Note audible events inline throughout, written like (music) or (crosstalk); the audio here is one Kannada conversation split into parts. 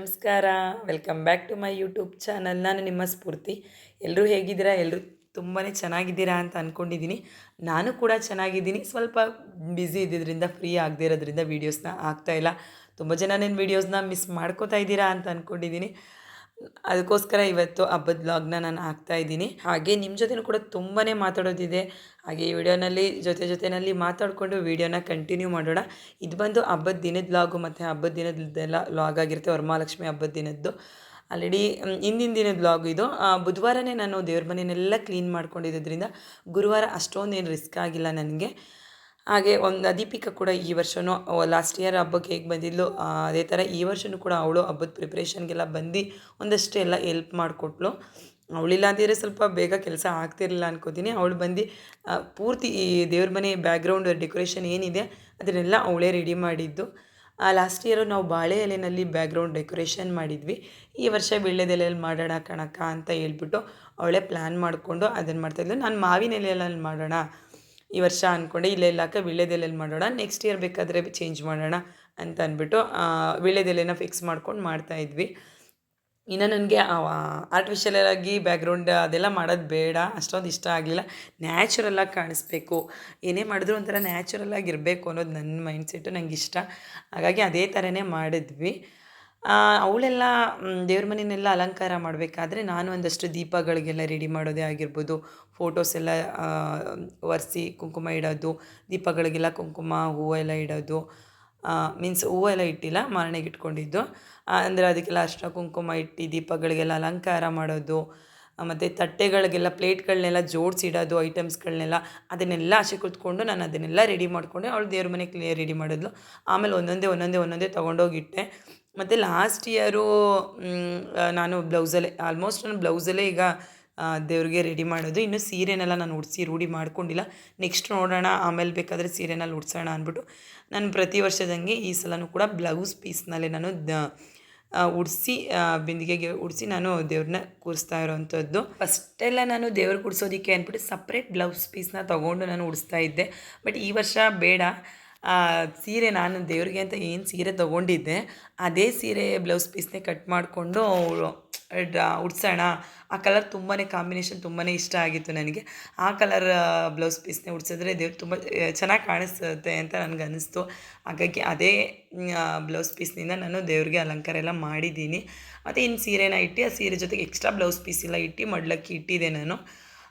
ನಮಸ್ಕಾರ. Welcome back to my YouTube channel ನಾನು ನಿಮ್ಮ ಸ್ಫೂರ್ತಿ. ಎಲ್ಲರೂ ಹೇಗಿದ್ದೀರಾ? ಎಲ್ಲರೂ ತುಂಬಾ ಚೆನ್ನಾಗಿದ್ದೀರಾ ಅಂತ ಅಂದ್ಕೊಂಡಿದ್ದೀನಿ ನಾನು ಕೂಡ ಚೆನ್ನಾಗಿದ್ದೀನಿ. ಸ್ವಲ್ಪ ಬ್ಯುಸಿ ಇದ್ದಿದ್ದರಿಂದ ಫ್ರೀ ಆಗದೇ ಇರೋದ್ರಿಂದ ವೀಡಿಯೋಸ್ನ ಆಗ್ತಾಯಿಲ್ಲ ತುಂಬ ಜನ ನನ್ನ ವೀಡಿಯೋಸ್ನ ಮಿಸ್ ಮಾಡ್ಕೋತಾ ಇದ್ದೀರಾ ಅಂತ ಅಂದ್ಕೊಂಡಿದ್ದೀನಿ ಅದಕ್ಕೋಸ್ಕರ ಇವತ್ತು ಹಬ್ಬದ ಬ್ಲಾಗ್ನ ನಾನು ಹಾಕ್ತಾ ಇದ್ದೀನಿ. ಹಾಗೆ ನಿಮ್ಮ ಜೊತೆನೂ ಕೂಡ ತುಂಬಾ ಮಾತಾಡೋದಿದೆ. ಹಾಗೆ ಈ ವಿಡಿಯೋನಲ್ಲಿ ಜೊತೆ ಜೊತೆಯಲ್ಲಿ ಮಾತಾಡಿಕೊಂಡು ವಿಡಿಯೋನ ಕಂಟಿನ್ಯೂ ಮಾಡೋಣ. ಇದು ಬಂದು ಹಬ್ಬದ ದಿನದ ಬ್ಲಾಗು ಮತ್ತು ಹಬ್ಬದ ದಿನದ್ದೆಲ್ಲ ವ್ಲಾಗ್ ಆಗಿರುತ್ತೆ. ವರಮಹಾಲಕ್ಷ್ಮಿ ಹಬ್ಬದ ದಿನದ್ದು. ಆಲ್ರೆಡಿ ಹಿಂದಿನ ದಿನದ ಬ್ಲಾಗ್ ಇದು. ಬುಧವಾರನೇ ನಾನು ದೇವ್ರ ಮನೆಯನ್ನೆಲ್ಲ ಕ್ಲೀನ್ ಮಾಡ್ಕೊಂಡಿದ್ದರಿಂದ ಗುರುವಾರ ಅಷ್ಟೊಂದೇನು ರಿಸ್ಕ್ ಆಗಿಲ್ಲ ನನಗೆ. ಹಾಗೆ ಒಂದು ದೀಪಿಕಾ ಕೂಡ ಈ ವರ್ಷವೂ ಲಾಸ್ಟ್ ಇಯರ್ ಹಬ್ಬಕ್ಕೆ ಹೇಗೆ ಬಂದಿದ್ಲು ಅದೇ ಥರ ಈ ವರ್ಷವೂ ಕೂಡ ಅವಳು ಹಬ್ಬದ ಪ್ರಿಪ್ರೇಷನ್ಗೆಲ್ಲ ಬಂದು ಒಂದಷ್ಟು ಎಲ್ಲ ಎಲ್ಪ್ ಮಾಡಿಕೊಟ್ಲು. ಅವಳಿಲ್ಲ ಸ್ವಲ್ಪ ಬೇಗ ಕೆಲಸ ಆಗ್ತಿರಲಿಲ್ಲ ಅನ್ಕೋತೀನಿ. ಅವಳು ಬಂದು ಪೂರ್ತಿ ಈ ದೇವ್ರ ಮನೆ ಬ್ಯಾಕ್ಗ್ರೌಂಡ್ ಡೆಕೋರೇಷನ್ ಏನಿದೆ ಅದನ್ನೆಲ್ಲ ಅವಳೇ ರೆಡಿ ಮಾಡಿದ್ದು. ಲಾಸ್ಟ್ ಇಯರು ನಾವು ಬಾಳೆ ಎಲೆನಲ್ಲಿ ಬ್ಯಾಕ್ಗ್ರೌಂಡ್ ಡೆಕೋರೇಷನ್ ಮಾಡಿದ್ವಿ. ಈ ವರ್ಷ ವೀಳ್ಯದೆಲೆಯಲ್ಲಿ ಮಾಡೋಣ ಕಣಕ್ಕ ಅಂತ ಹೇಳ್ಬಿಟ್ಟು ಅವಳೇ ಪ್ಲ್ಯಾನ್ ಮಾಡಿಕೊಂಡು ಅದನ್ನು ಮಾಡ್ತಾಯಿದ್ಲು ನಾನು ಮಾವಿನ ಎಲೆಯಲ್ಲಿ ಮಾಡೋಣ ಈ ವರ್ಷ ಅಂದ್ಕೊಂಡೆ ಇಲ್ಲೆಲ್ಲ ಹಾಕ ವೀಳ್ಯದೆಲೆಯಲ್ಲಿ ಮಾಡೋಣ ನೆಕ್ಸ್ಟ್ ಇಯರ್ ಬೇಕಾದರೆ ಚೇಂಜ್ ಮಾಡೋಣ ಅಂತ ಅಂದ್ಬಿಟ್ಟು ವೀಳ್ಯದೆಲೆನ ಫಿಕ್ಸ್ ಮಾಡ್ಕೊಂಡು ಮಾಡ್ತಾಯಿದ್ವಿ ಇನ್ನು ನನಗೆ ಆರ್ಟಿಫಿಷಿಯಲ್ ಆಗಿ ಬ್ಯಾಕ್ಗ್ರೌಂಡ್ ಅದೆಲ್ಲ ಮಾಡೋದು ಬೇಡ, ಅಷ್ಟೊಂದು ಇಷ್ಟ ಆಗಲಿಲ್ಲ. ನ್ಯಾಚುರಲ್ಲಾಗಿ ಕಾಣಿಸ್ಬೇಕು. ಏನೇ ಮಾಡಿದ್ರು ಒಂಥರ ನ್ಯಾಚುರಲ್ ಆಗಿರಬೇಕು ಅನ್ನೋದು ನನ್ನ ಮೈಂಡ್ಸೆಟ್ಟು ನನಗೆ ಇಷ್ಟ. ಹಾಗಾಗಿ ಅದೇ ಥರನೇ ಮಾಡಿದ್ವಿ. ಅವಳೆಲ್ಲ ದೇವ್ರ ಮನೆಯನ್ನೆಲ್ಲ ಅಲಂಕಾರ ಮಾಡಬೇಕಾದ್ರೆ ನಾನು ಒಂದಷ್ಟು ದೀಪಗಳಿಗೆಲ್ಲ ರೆಡಿ ಮಾಡೋದೇ ಆಗಿರ್ಬೋದು. ಫೋಟೋಸ್ ಎಲ್ಲ ಒರೆಸಿ ಕುಂಕುಮ ಇಡೋದು, ದೀಪಗಳಿಗೆಲ್ಲ ಕುಂಕುಮ, ಹೂವು ಎಲ್ಲ ಇಡೋದು ಮೀನ್ಸ್ ಹೂವು ಎಲ್ಲ ಇಟ್ಟಿಲ್ಲ, ಮಾರಣೆಗೆ ಇಟ್ಕೊಂಡಿದ್ದು. ಅಂದರೆ ಅದಕ್ಕೆಲ್ಲ ಅಷ್ಟ ಕುಂಕುಮ ಇಟ್ಟು ದೀಪಗಳಿಗೆಲ್ಲ ಅಲಂಕಾರ ಮಾಡೋದು ಮತ್ತು ತಟ್ಟೆಗಳಿಗೆಲ್ಲ, ಪ್ಲೇಟ್ಗಳನ್ನೆಲ್ಲ ಜೋಡಿಸಿಡೋದು ಐಟಮ್ಸ್ಗಳನ್ನೆಲ್ಲ, ಅದನ್ನೆಲ್ಲ ಆಚೆ ಕೂತ್ಕೊಂಡು ನಾನು ಅದನ್ನೆಲ್ಲ ರೆಡಿ ಮಾಡಿಕೊಂಡು ಅವಳು ದೇವ್ರ ಮನೆ ಕ್ಲಿಯರ್ ರೆಡಿ ಮಾಡಿದ್ಲು. ಆಮೇಲೆ ಒಂದೊಂದೇ ಒಂದೊಂದೇ ಒಂದೊಂದೇ ತೊಗೊಂಡೋಗಿಟ್ಟೆ. ಮತ್ತು ಲಾಸ್ಟ್ ಇಯರು ನಾನು ಬ್ಲೌಸಲ್ಲೇ ಆಲ್ಮೋಸ್ಟ್ ನಾನು ಬ್ಲೌಸಲ್ಲೇ ಈಗ ದೇವ್ರಿಗೆ ರೆಡಿ ಮಾಡೋದು. ಇನ್ನು ಸೀರೆನೆಲ್ಲ ನಾನು ಉಡಿಸಿ ರೂಢಿ ಮಾಡ್ಕೊಂಡಿಲ್ಲ. ನೆಕ್ಸ್ಟ್ ನೋಡೋಣ, ಆಮೇಲೆ ಬೇಕಾದರೆ ಸೀರೆನಲ್ಲಿ ಉಡ್ಸೋಣ ಅಂದ್ಬಿಟ್ಟು ನಾನು ಪ್ರತಿ ವರ್ಷದಂಗೆ ಈ ಸಲನೂ ಕೂಡ ಬ್ಲೌಸ್ ಪೀಸ್ನಲ್ಲೇ ನಾನು ದ ಉಡಿಸಿ ಬಿಂದಿಗೆಗೆ ಉಡಿಸಿ ನಾನು ದೇವ್ರನ್ನ ಕೂರಿಸ್ತಾ ಇರೋವಂಥದ್ದು ಫಸ್ಟೆಲ್ಲ ನಾನು ದೇವ್ರಿಗೆ ಉಡ್ಸೋದಕ್ಕೆ ಅಂದ್ಬಿಟ್ಟು ಸಪ್ರೇಟ್ ಬ್ಲೌಸ್ ಪೀಸ್ನ ತೊಗೊಂಡು ನಾನು ಉಡಿಸ್ತಾ ಇದ್ದೆ. ಬಟ್ ಈ ವರ್ಷ ಬೇಡ. ಸೀರೆ ನಾನು ದೇವ್ರಿಗೆ ಅಂತ ಏನು ಸೀರೆ ತೊಗೊಂಡಿದ್ದೆ, ಅದೇ ಸೀರೆ ಬ್ಲೌಸ್ ಪೀಸ್ನೇ ಕಟ್ ಮಾಡಿಕೊಂಡು ಉಡ್ಸೋಣ. ಆ ಕಲರ್ ತುಂಬಾ ಕಾಂಬಿನೇಷನ್ ತುಂಬಾ ಇಷ್ಟ ಆಗಿತ್ತು ನನಗೆ. ಆ ಕಲರ್ ಬ್ಲೌಸ್ ಪೀಸ್ನೇ ಉಡ್ಸಿದ್ರೆ ದೇವ್ರು ತುಂಬ ಚೆನ್ನಾಗಿ ಕಾಣಿಸುತ್ತೆ ಅಂತ ನನಗೆ ಅನ್ನಿಸ್ತು ಹಾಗಾಗಿ ಅದೇ ಬ್ಲೌಸ್ ಪೀಸ್ನಿಂದ ನಾನು ದೇವ್ರಿಗೆ ಅಲಂಕಾರ ಎಲ್ಲ ಮಾಡಿದ್ದೀನಿ. ಮತ್ತು ಇನ್ನು ಸೀರೆನ ಇಟ್ಟು, ಆ ಸೀರೆ ಜೊತೆಗೆ ಎಕ್ಸ್ಟ್ರಾ ಬ್ಲೌಸ್ ಪೀಸ್ ಎಲ್ಲ ಇಟ್ಟು, ಮಡ್ಲಕ್ಕಿ ಇಟ್ಟಿದ್ದೆ ನಾನು.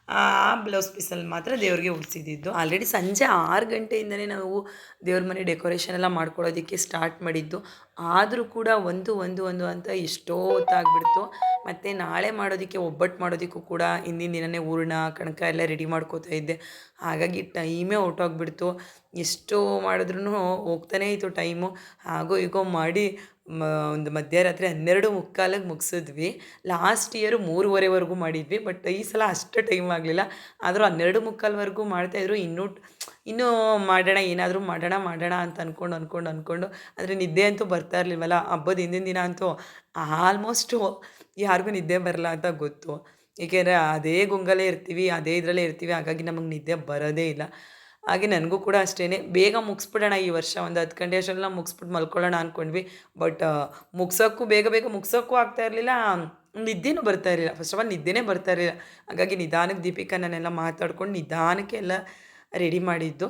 ಆ ಬ್ಲೌಸ್ ಪೀಸಲ್ಲಿ ಮಾತ್ರ ದೇವ್ರಿಗೆ ಉಳಿಸಿದ್ದು ಆಲ್ರೆಡಿ ಸಂಜೆ ಆರು ಗಂಟೆಯಿಂದಲೇ ನಾವು ದೇವ್ರ ಮನೆ ಡೆಕೋರೇಷನ್ ಎಲ್ಲ ಮಾಡ್ಕೊಳ್ಳೋದಕ್ಕೆ ಸ್ಟಾರ್ಟ್ ಮಾಡಿದ್ದು. ಆದರೂ ಕೂಡ ಒಂದು ಒಂದು ಒಂದು ಅಂತ ಎಷ್ಟೋ ಹೊತ್ತಾಗ್ಬಿಡ್ತು. ಮತ್ತು ನಾಳೆ ಮಾಡೋದಕ್ಕೆ, ಒಬ್ಬಟ್ಟು ಮಾಡೋದಕ್ಕೂ ಕೂಡ ಹಿಂದಿನ ದಿನನೇ ಹೂರ್ಣ, ಕಣಕ ಎಲ್ಲ ರೆಡಿ ಮಾಡ್ಕೋತಾ ಇದ್ದೆ. ಹಾಗಾಗಿ ಟೈಮೇ ಹೊರ್ಟೋಗ್ಬಿಡ್ತು. ಎಷ್ಟು ಮಾಡಿದ್ರೂ ಹೋಗ್ತಾನೇ ಇತ್ತು ಟೈಮು ಹಾಗೋ ಹೀಗೋ ಮಾಡಿ ಒಂದು ಮಧ್ಯರಾತ್ರಿ ಹನ್ನೆರಡು ಮುಕ್ಕಾಲಿಗೆ ಮುಗಿಸಿದ್ವಿ. ಲಾಸ್ಟ್ ಇಯರು ಮೂರುವರೆವರೆಗೂ ಮಾಡಿದ್ವಿ ಬಟ್ ಈ ಸಲ ಅಷ್ಟು ಟೈಮ್ ಆಗಲಿಲ್ಲ. ಆದರೂ ಹನ್ನೆರಡು ಮುಕ್ಕಾಲ್ವರೆಗೂ ಮಾಡ್ತಾಯಿದ್ರು ಇನ್ನೂ ಇನ್ನೂ ಮಾಡೋಣ, ಏನಾದರೂ ಮಾಡೋಣ ಮಾಡೋಣ ಅಂತ ಅಂದ್ಕೊಂಡು ಅಂದ್ಕೊಂಡು ಅಂದ್ಕೊಂಡು ಆದರೆ ನಿದ್ದೆ ಅಂತೂ ಬರ್ತಾ ಇರಲಿಲ್ವಲ್ಲ? ಹಬ್ಬದ ಹಿಂದಿನ ದಿನ ಅಂತೂ ಆಲ್ಮೋಸ್ಟು ಯಾರಿಗೂ ನಿದ್ದೆ ಬರಲ್ಲ ಅಂತ ಗೊತ್ತು. ಏಕೆಂದರೆ ಅದೇ ಗುಂಗಲೇ ಇರ್ತೀವಿ, ಅದೇ ಇದರಲ್ಲೇ ಇರ್ತೀವಿ. ಹಾಗಾಗಿ ನಮಗೆ ನಿದ್ದೆ ಬರೋದೇ ಇಲ್ಲ. ಹಾಗೆ ನನಗೂ ಕೂಡ ಅಷ್ಟೇ ಬೇಗ ಮುಗಿಸ್ಬಿಡೋಣ ಈ ವರ್ಷ. ಒಂದು ಹತ್ತು ಗಂಟೆ ಅಷ್ಟೆಲ್ಲ ಮುಗಿಸ್ಬಿಟ್ಟು ಮಲ್ಕೊಳ್ಳೋಣ ಅಂದ್ಕೊಂಡ್ವಿ ಬಟ್ ಮುಗ್ಸೋಕ್ಕೂ ಬೇಗ ಬೇಗ ಮುಗ್ಸೋಕ್ಕೂ ಆಗ್ತಾ ಇರಲಿಲ್ಲ. ನಿದ್ದೆನೂ ಬರ್ತಾ ಇರಲಿಲ್ಲ. ಫಸ್ಟ್ ಆಫ್ ಆಲ್ ನಿದ್ದೆನೇ ಬರ್ತಾ ಇರಲಿಲ್ಲ. ಹಾಗಾಗಿ ನಿಧಾನಕ್ಕೆ ದೀಪಿಕಾ ನಾನೆಲ್ಲ ಮಾತಾಡ್ಕೊಂಡು ನಿಧಾನಕ್ಕೆ ಎಲ್ಲ ರೆಡಿ ಮಾಡಿದ್ದು.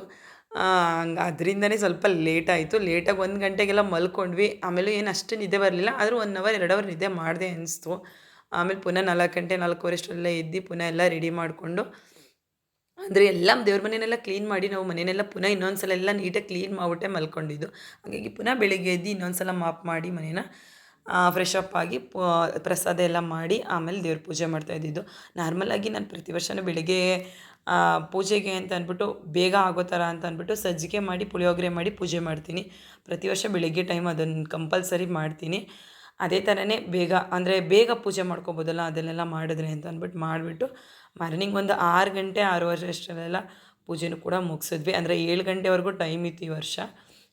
ಹಂಗೆ ಅದರಿಂದನೇ ಸ್ವಲ್ಪ ಲೇಟ್ ಆಯಿತು. ಲೇಟಾಗಿ ಒಂದು ಗಂಟೆಗೆಲ್ಲ ಮಲ್ಕೊಂಡ್ವಿ. ಆಮೇಲೆ ಏನು ಅಷ್ಟು ನಿದ್ದೆ ಬರಲಿಲ್ಲ. ಆದರೂ ಒನ್ ಅವರ್ ಎರಡು ಅವರ್ ನಿದ್ದೆ ಮಾಡಿದೆ ಅನಿಸ್ತು. ಆಮೇಲೆ ಪುನಃ ನಾಲ್ಕು ಗಂಟೆ, ನಾಲ್ಕೂವರೆ ಅಷ್ಟೆಲ್ಲ ಎದ್ದು ಪುನಃ ಎಲ್ಲ ರೆಡಿ ಮಾಡಿಕೊಂಡು ಅಂದರೆ ಎಲ್ಲ ದೇವ್ರ ಮನೆಯೆಲ್ಲ ಕ್ಲೀನ್ ಮಾಡಿ ನಾವು ಮನೆಯೆಲ್ಲ ಪುನಃ ಇನ್ನೊಂದು ಸಲ ಎಲ್ಲ ನೀಟಾಗಿ ಕ್ಲೀನ್ ಮಾಡಿಬಿಟ್ಟೆ ಮಲ್ಕೊಂಡಿದ್ದು. ಹಾಗಾಗಿ ಪುನಃ ಬೆಳಿಗ್ಗೆ ಎದ್ದು ಇನ್ನೊಂದು ಸಲ ಮಾಪ್ ಮಾಡಿ ಮನೇನ ಫ್ರೆಶ್ ಅಪ್ ಆಗಿ ಪ್ರಸಾದ ಎಲ್ಲ ಮಾಡಿ ಆಮೇಲೆ ದೇವ್ರ ಪೂಜೆ ಮಾಡ್ತಾ ಇದ್ದಿದ್ದು. ನಾರ್ಮಲಾಗಿ ನಾನು ಪ್ರತಿ ವರ್ಷವೂ ಬೆಳಿಗ್ಗೆ ಪೂಜೆಗೆ ಅಂತ ಅಂದ್ಬಿಟ್ಟು ಬೇಗ ಆಗೋ ಥರ ಅಂತ ಅಂದ್ಬಿಟ್ಟು ಸಜ್ಜಿಗೆ ಮಾಡಿ, ಪುಳಿಯೋಗರೆ ಮಾಡಿ ಪೂಜೆ ಮಾಡ್ತೀನಿ. ಪ್ರತಿ ವರ್ಷ ಬೆಳಿಗ್ಗೆ ಟೈಮ್ ಅದನ್ನು ಕಂಪಲ್ಸರಿ ಮಾಡ್ತೀನಿ. ಅದೇ ಥರನೇ ಬೇಗ, ಅಂದರೆ ಬೇಗ ಪೂಜೆ ಮಾಡ್ಕೊಬೋದಲ್ಲ, ಅದನ್ನೆಲ್ಲ ಮಾಡಿದ್ರೆ ಅಂತ ಅಂದ್ಬಿಟ್ಟು ಮಾಡಿಬಿಟ್ಟು ಮಾರ್ನಿಂಗ್ ಒಂದು ಆರು ಗಂಟೆ ಆರೂವರೆ ಅಷ್ಟರಲ್ಲೆಲ್ಲ ಪೂಜೆನೂ ಕೂಡ ಮುಗಿಸಿದ್ವಿ. ಅಂದರೆ ಏಳು ಗಂಟೆವರೆಗೂ ಟೈಮ್ ಇತ್ತು ಈ ವರ್ಷ.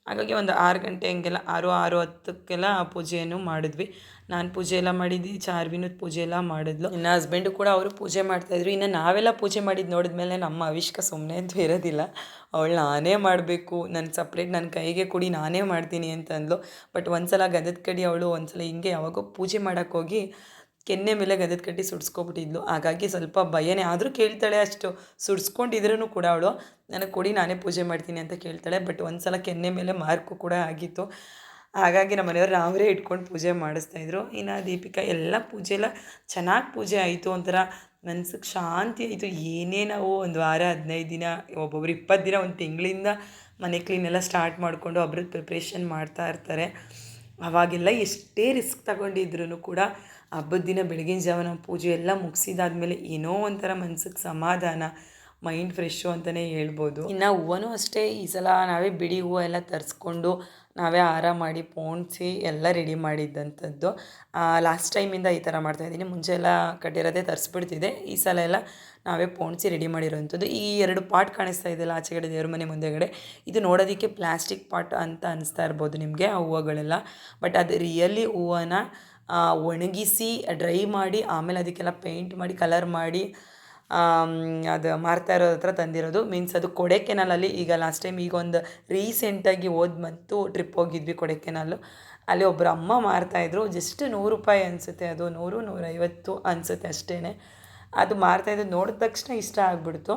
ಹಾಗಾಗಿ ಒಂದು ಆರು ಗಂಟೆ ಹಂಗೆಲ್ಲ ಆರು ಆರು ಹತ್ತಕ್ಕೆಲ್ಲ ಪೂಜೆಯನ್ನು ಮಾಡಿದ್ವಿ. ನಾನು ಪೂಜೆ ಎಲ್ಲ ಮಾಡಿದ್ವಿ ಚಾರ್ವಿನೂ ಪೂಜೆ ಎಲ್ಲ ಮಾಡಿದ್ಲು. ಇನ್ನು ಹಸ್ಬೆಂಡು ಕೂಡ ಅವರು ಪೂಜೆ ಮಾಡ್ತಾಯಿದ್ರು ಇನ್ನು ನಾವೆಲ್ಲ ಪೂಜೆ ಮಾಡಿದ್ದು ನೋಡಿದ್ಮೇಲೆ ನಮ್ಮ ಅವಿಷ್ಕ ಸುಮ್ಮನೆ ಅಂತೂ ಇರೋದಿಲ್ಲ. ಅವಳು, ನಾನೇ ಮಾಡಬೇಕು. ನನ್ನ ಸಪ್ರೇಟ್ ನನ್ನ ಕೈಗೆ ಕೊಡಿ, ನಾನೇ ಮಾಡ್ತೀನಿ ಅಂತಂದ್ಲು ಬಟ್ ಒಂದು ಸಲ ಗಂಧದ ಕಡೆ ಅವಳು ಒಂದು ಸಲ ಹಿಂಗೆ ಯಾವಾಗೋ ಪೂಜೆ ಮಾಡೋಕ್ಕೆ ಹೋಗಿ ಕೆನ್ನೆ ಮೇಲೆ ಗದ್ದೆದ್ ಕಟ್ಟಿ ಸುಡ್ಸ್ಕೊಬಿಟ್ಟಿದ್ಲು. ಹಾಗಾಗಿ ಸ್ವಲ್ಪ ಭಯನೇ. ಆದರೂ ಕೇಳ್ತಾಳೆ ಅಷ್ಟು. ಸುಡ್ಸ್ಕೊಂಡಿದ್ರೂ ಕೂಡ ಅವಳು, ನನಗೆ ಕೊಡಿ, ನಾನೇ ಪೂಜೆ ಮಾಡ್ತೀನಿ ಅಂತ ಕೇಳ್ತಾಳೆ. ಬಟ್ ಒಂದು ಸಲ ಕೆನ್ನೆ ಮೇಲೆ ಮಾರ್ಕು ಕೂಡ ಆಗಿತ್ತು. ಹಾಗಾಗಿ ನಮ್ಮ ಮನೆಯವರು ರಾಮರೇ ಇಟ್ಕೊಂಡು ಪೂಜೆ ಮಾಡಿಸ್ತಾಯಿದ್ರು ಇನ್ನು ದೀಪಿಕಾ, ಎಲ್ಲ ಪೂಜೆ ಎಲ್ಲ ಚೆನ್ನಾಗಿ ಪೂಜೆ ಆಯಿತು. ಒಂಥರ ಮನ್ಸಿಗೆ ಶಾಂತಿ ಆಯಿತು. ಏನೇ ನಾವು ಒಂದು ವಾರ, ಹದಿನೈದು ದಿನ, ಒಬ್ಬೊಬ್ರು ಇಪ್ಪತ್ತು ದಿನ, ಒಂದು ತಿಂಗಳಿಂದ ಮನೆ ಕ್ಲೀನೆಲ್ಲ ಸ್ಟಾರ್ಟ್ ಮಾಡಿಕೊಂಡು ಒಬ್ರದ್ದು ಪ್ರಿಪ್ರೇಷನ್ ಮಾಡ್ತಾ ಇರ್ತಾರೆ. ಅವಾಗೆಲ್ಲ ಎಷ್ಟೇ ರಿಸ್ಕ್ ತಗೊಂಡಿದ್ರು ಕೂಡ ಹಬ್ಬದ ದಿನ ಬೆಳಗಿನ ಜಾವ ನಾವು ಪೂಜೆ ಎಲ್ಲ ಮುಗಿಸಿದಾದ್ಮೇಲೆ ಏನೋ ಒಂಥರ ಮನ್ಸಿಗೆ ಸಮಾಧಾನ ಮೈಂಡ್ ಫ್ರೆಶ್ಶು ಅಂತಲೇ ಹೇಳ್ಬೋದು. ಇನ್ನು ಹೂವನೂ ಅಷ್ಟೇ, ಈ ಸಲ ನಾವೇ ಬಿಡಿ ಹೂವು ಎಲ್ಲ ತರಿಸ್ಕೊಂಡು ನಾವೇ ಹಾರ ಮಾಡಿ ಪೋಣಿಸಿ ಎಲ್ಲ ರೆಡಿ ಮಾಡಿದ್ದಂಥದ್ದು. ಲಾಸ್ಟ್ ಟೈಮಿಂದ ಈ ಥರ ಮಾಡ್ತಾಯಿದ್ದೀನಿ ಮುಂಚೆ ಎಲ್ಲ ಕಟ್ಟಿರೋದೇ ತರಿಸ್ಬಿಡ್ತಿದ್ದೆ. ಈ ಸಲ ಎಲ್ಲ ನಾವೇ ಪೋಣಿಸಿ ರೆಡಿ ಮಾಡಿರೋವಂಥದ್ದು ಈ ಎರಡು ಪಾಟ್ ಕಾಣಿಸ್ತಾ ಇದೆಯಲ್ಲ ಆಚೆಗಡೆ ದೇವ್ರ ಮನೆ ಮುಂದೆಗಡೆ. ಇದು ನೋಡೋದಕ್ಕೆ ಪ್ಲಾಸ್ಟಿಕ್ ಪಾಟ್ ಅಂತ ಅನಿಸ್ತಾ ಇರ್ಬೋದು ನಿಮಗೆ ಆ ಹೂವುಗಳೆಲ್ಲ. ಬಟ್ ಅದು ರಿಯಲಿ ಹೂವನ್ನ ಒಣಗಿಸಿ ಡ್ರೈ ಮಾಡಿ, ಆಮೇಲೆ ಅದಕ್ಕೆಲ್ಲ ಪೇಂಟ್ ಮಾಡಿ, ಕಲರ್ ಮಾಡಿ ಅದು ಮಾರ್ತಾ ಇರೋದ ಹತ್ರ ತಂದಿರೋದು. ಮೀನ್ಸ್ ಅದು ಕೊಡೆಕೆನಲಲ್ಲಿ ಈಗ ಲಾಸ್ಟ್ ಟೈಮ್ ಈಗ ಒಂದು ರೀಸೆಂಟಾಗಿ ಹೋದ ಮಂತು ಟ್ರಿಪ್ ಹೋಗಿದ್ವಿ ಕೊಡೆಕೆನಲ್ಲು ಅಲ್ಲಿ ಒಬ್ಬರು ಅಮ್ಮ ಮಾರ್ತಾಯಿದ್ರು ಜಸ್ಟ್ ನೂರು ರೂಪಾಯಿ ಅನಿಸುತ್ತೆ ಅದು. ನೂರು, ನೂರೈವತ್ತು ಅನಿಸುತ್ತೆ ಅಷ್ಟೇ ಅದು ಮಾರ್ತಾಯಿದ್ದು ನೋಡಿದ ತಕ್ಷಣ ಇಷ್ಟ ಆಗಿಬಿಡ್ತು.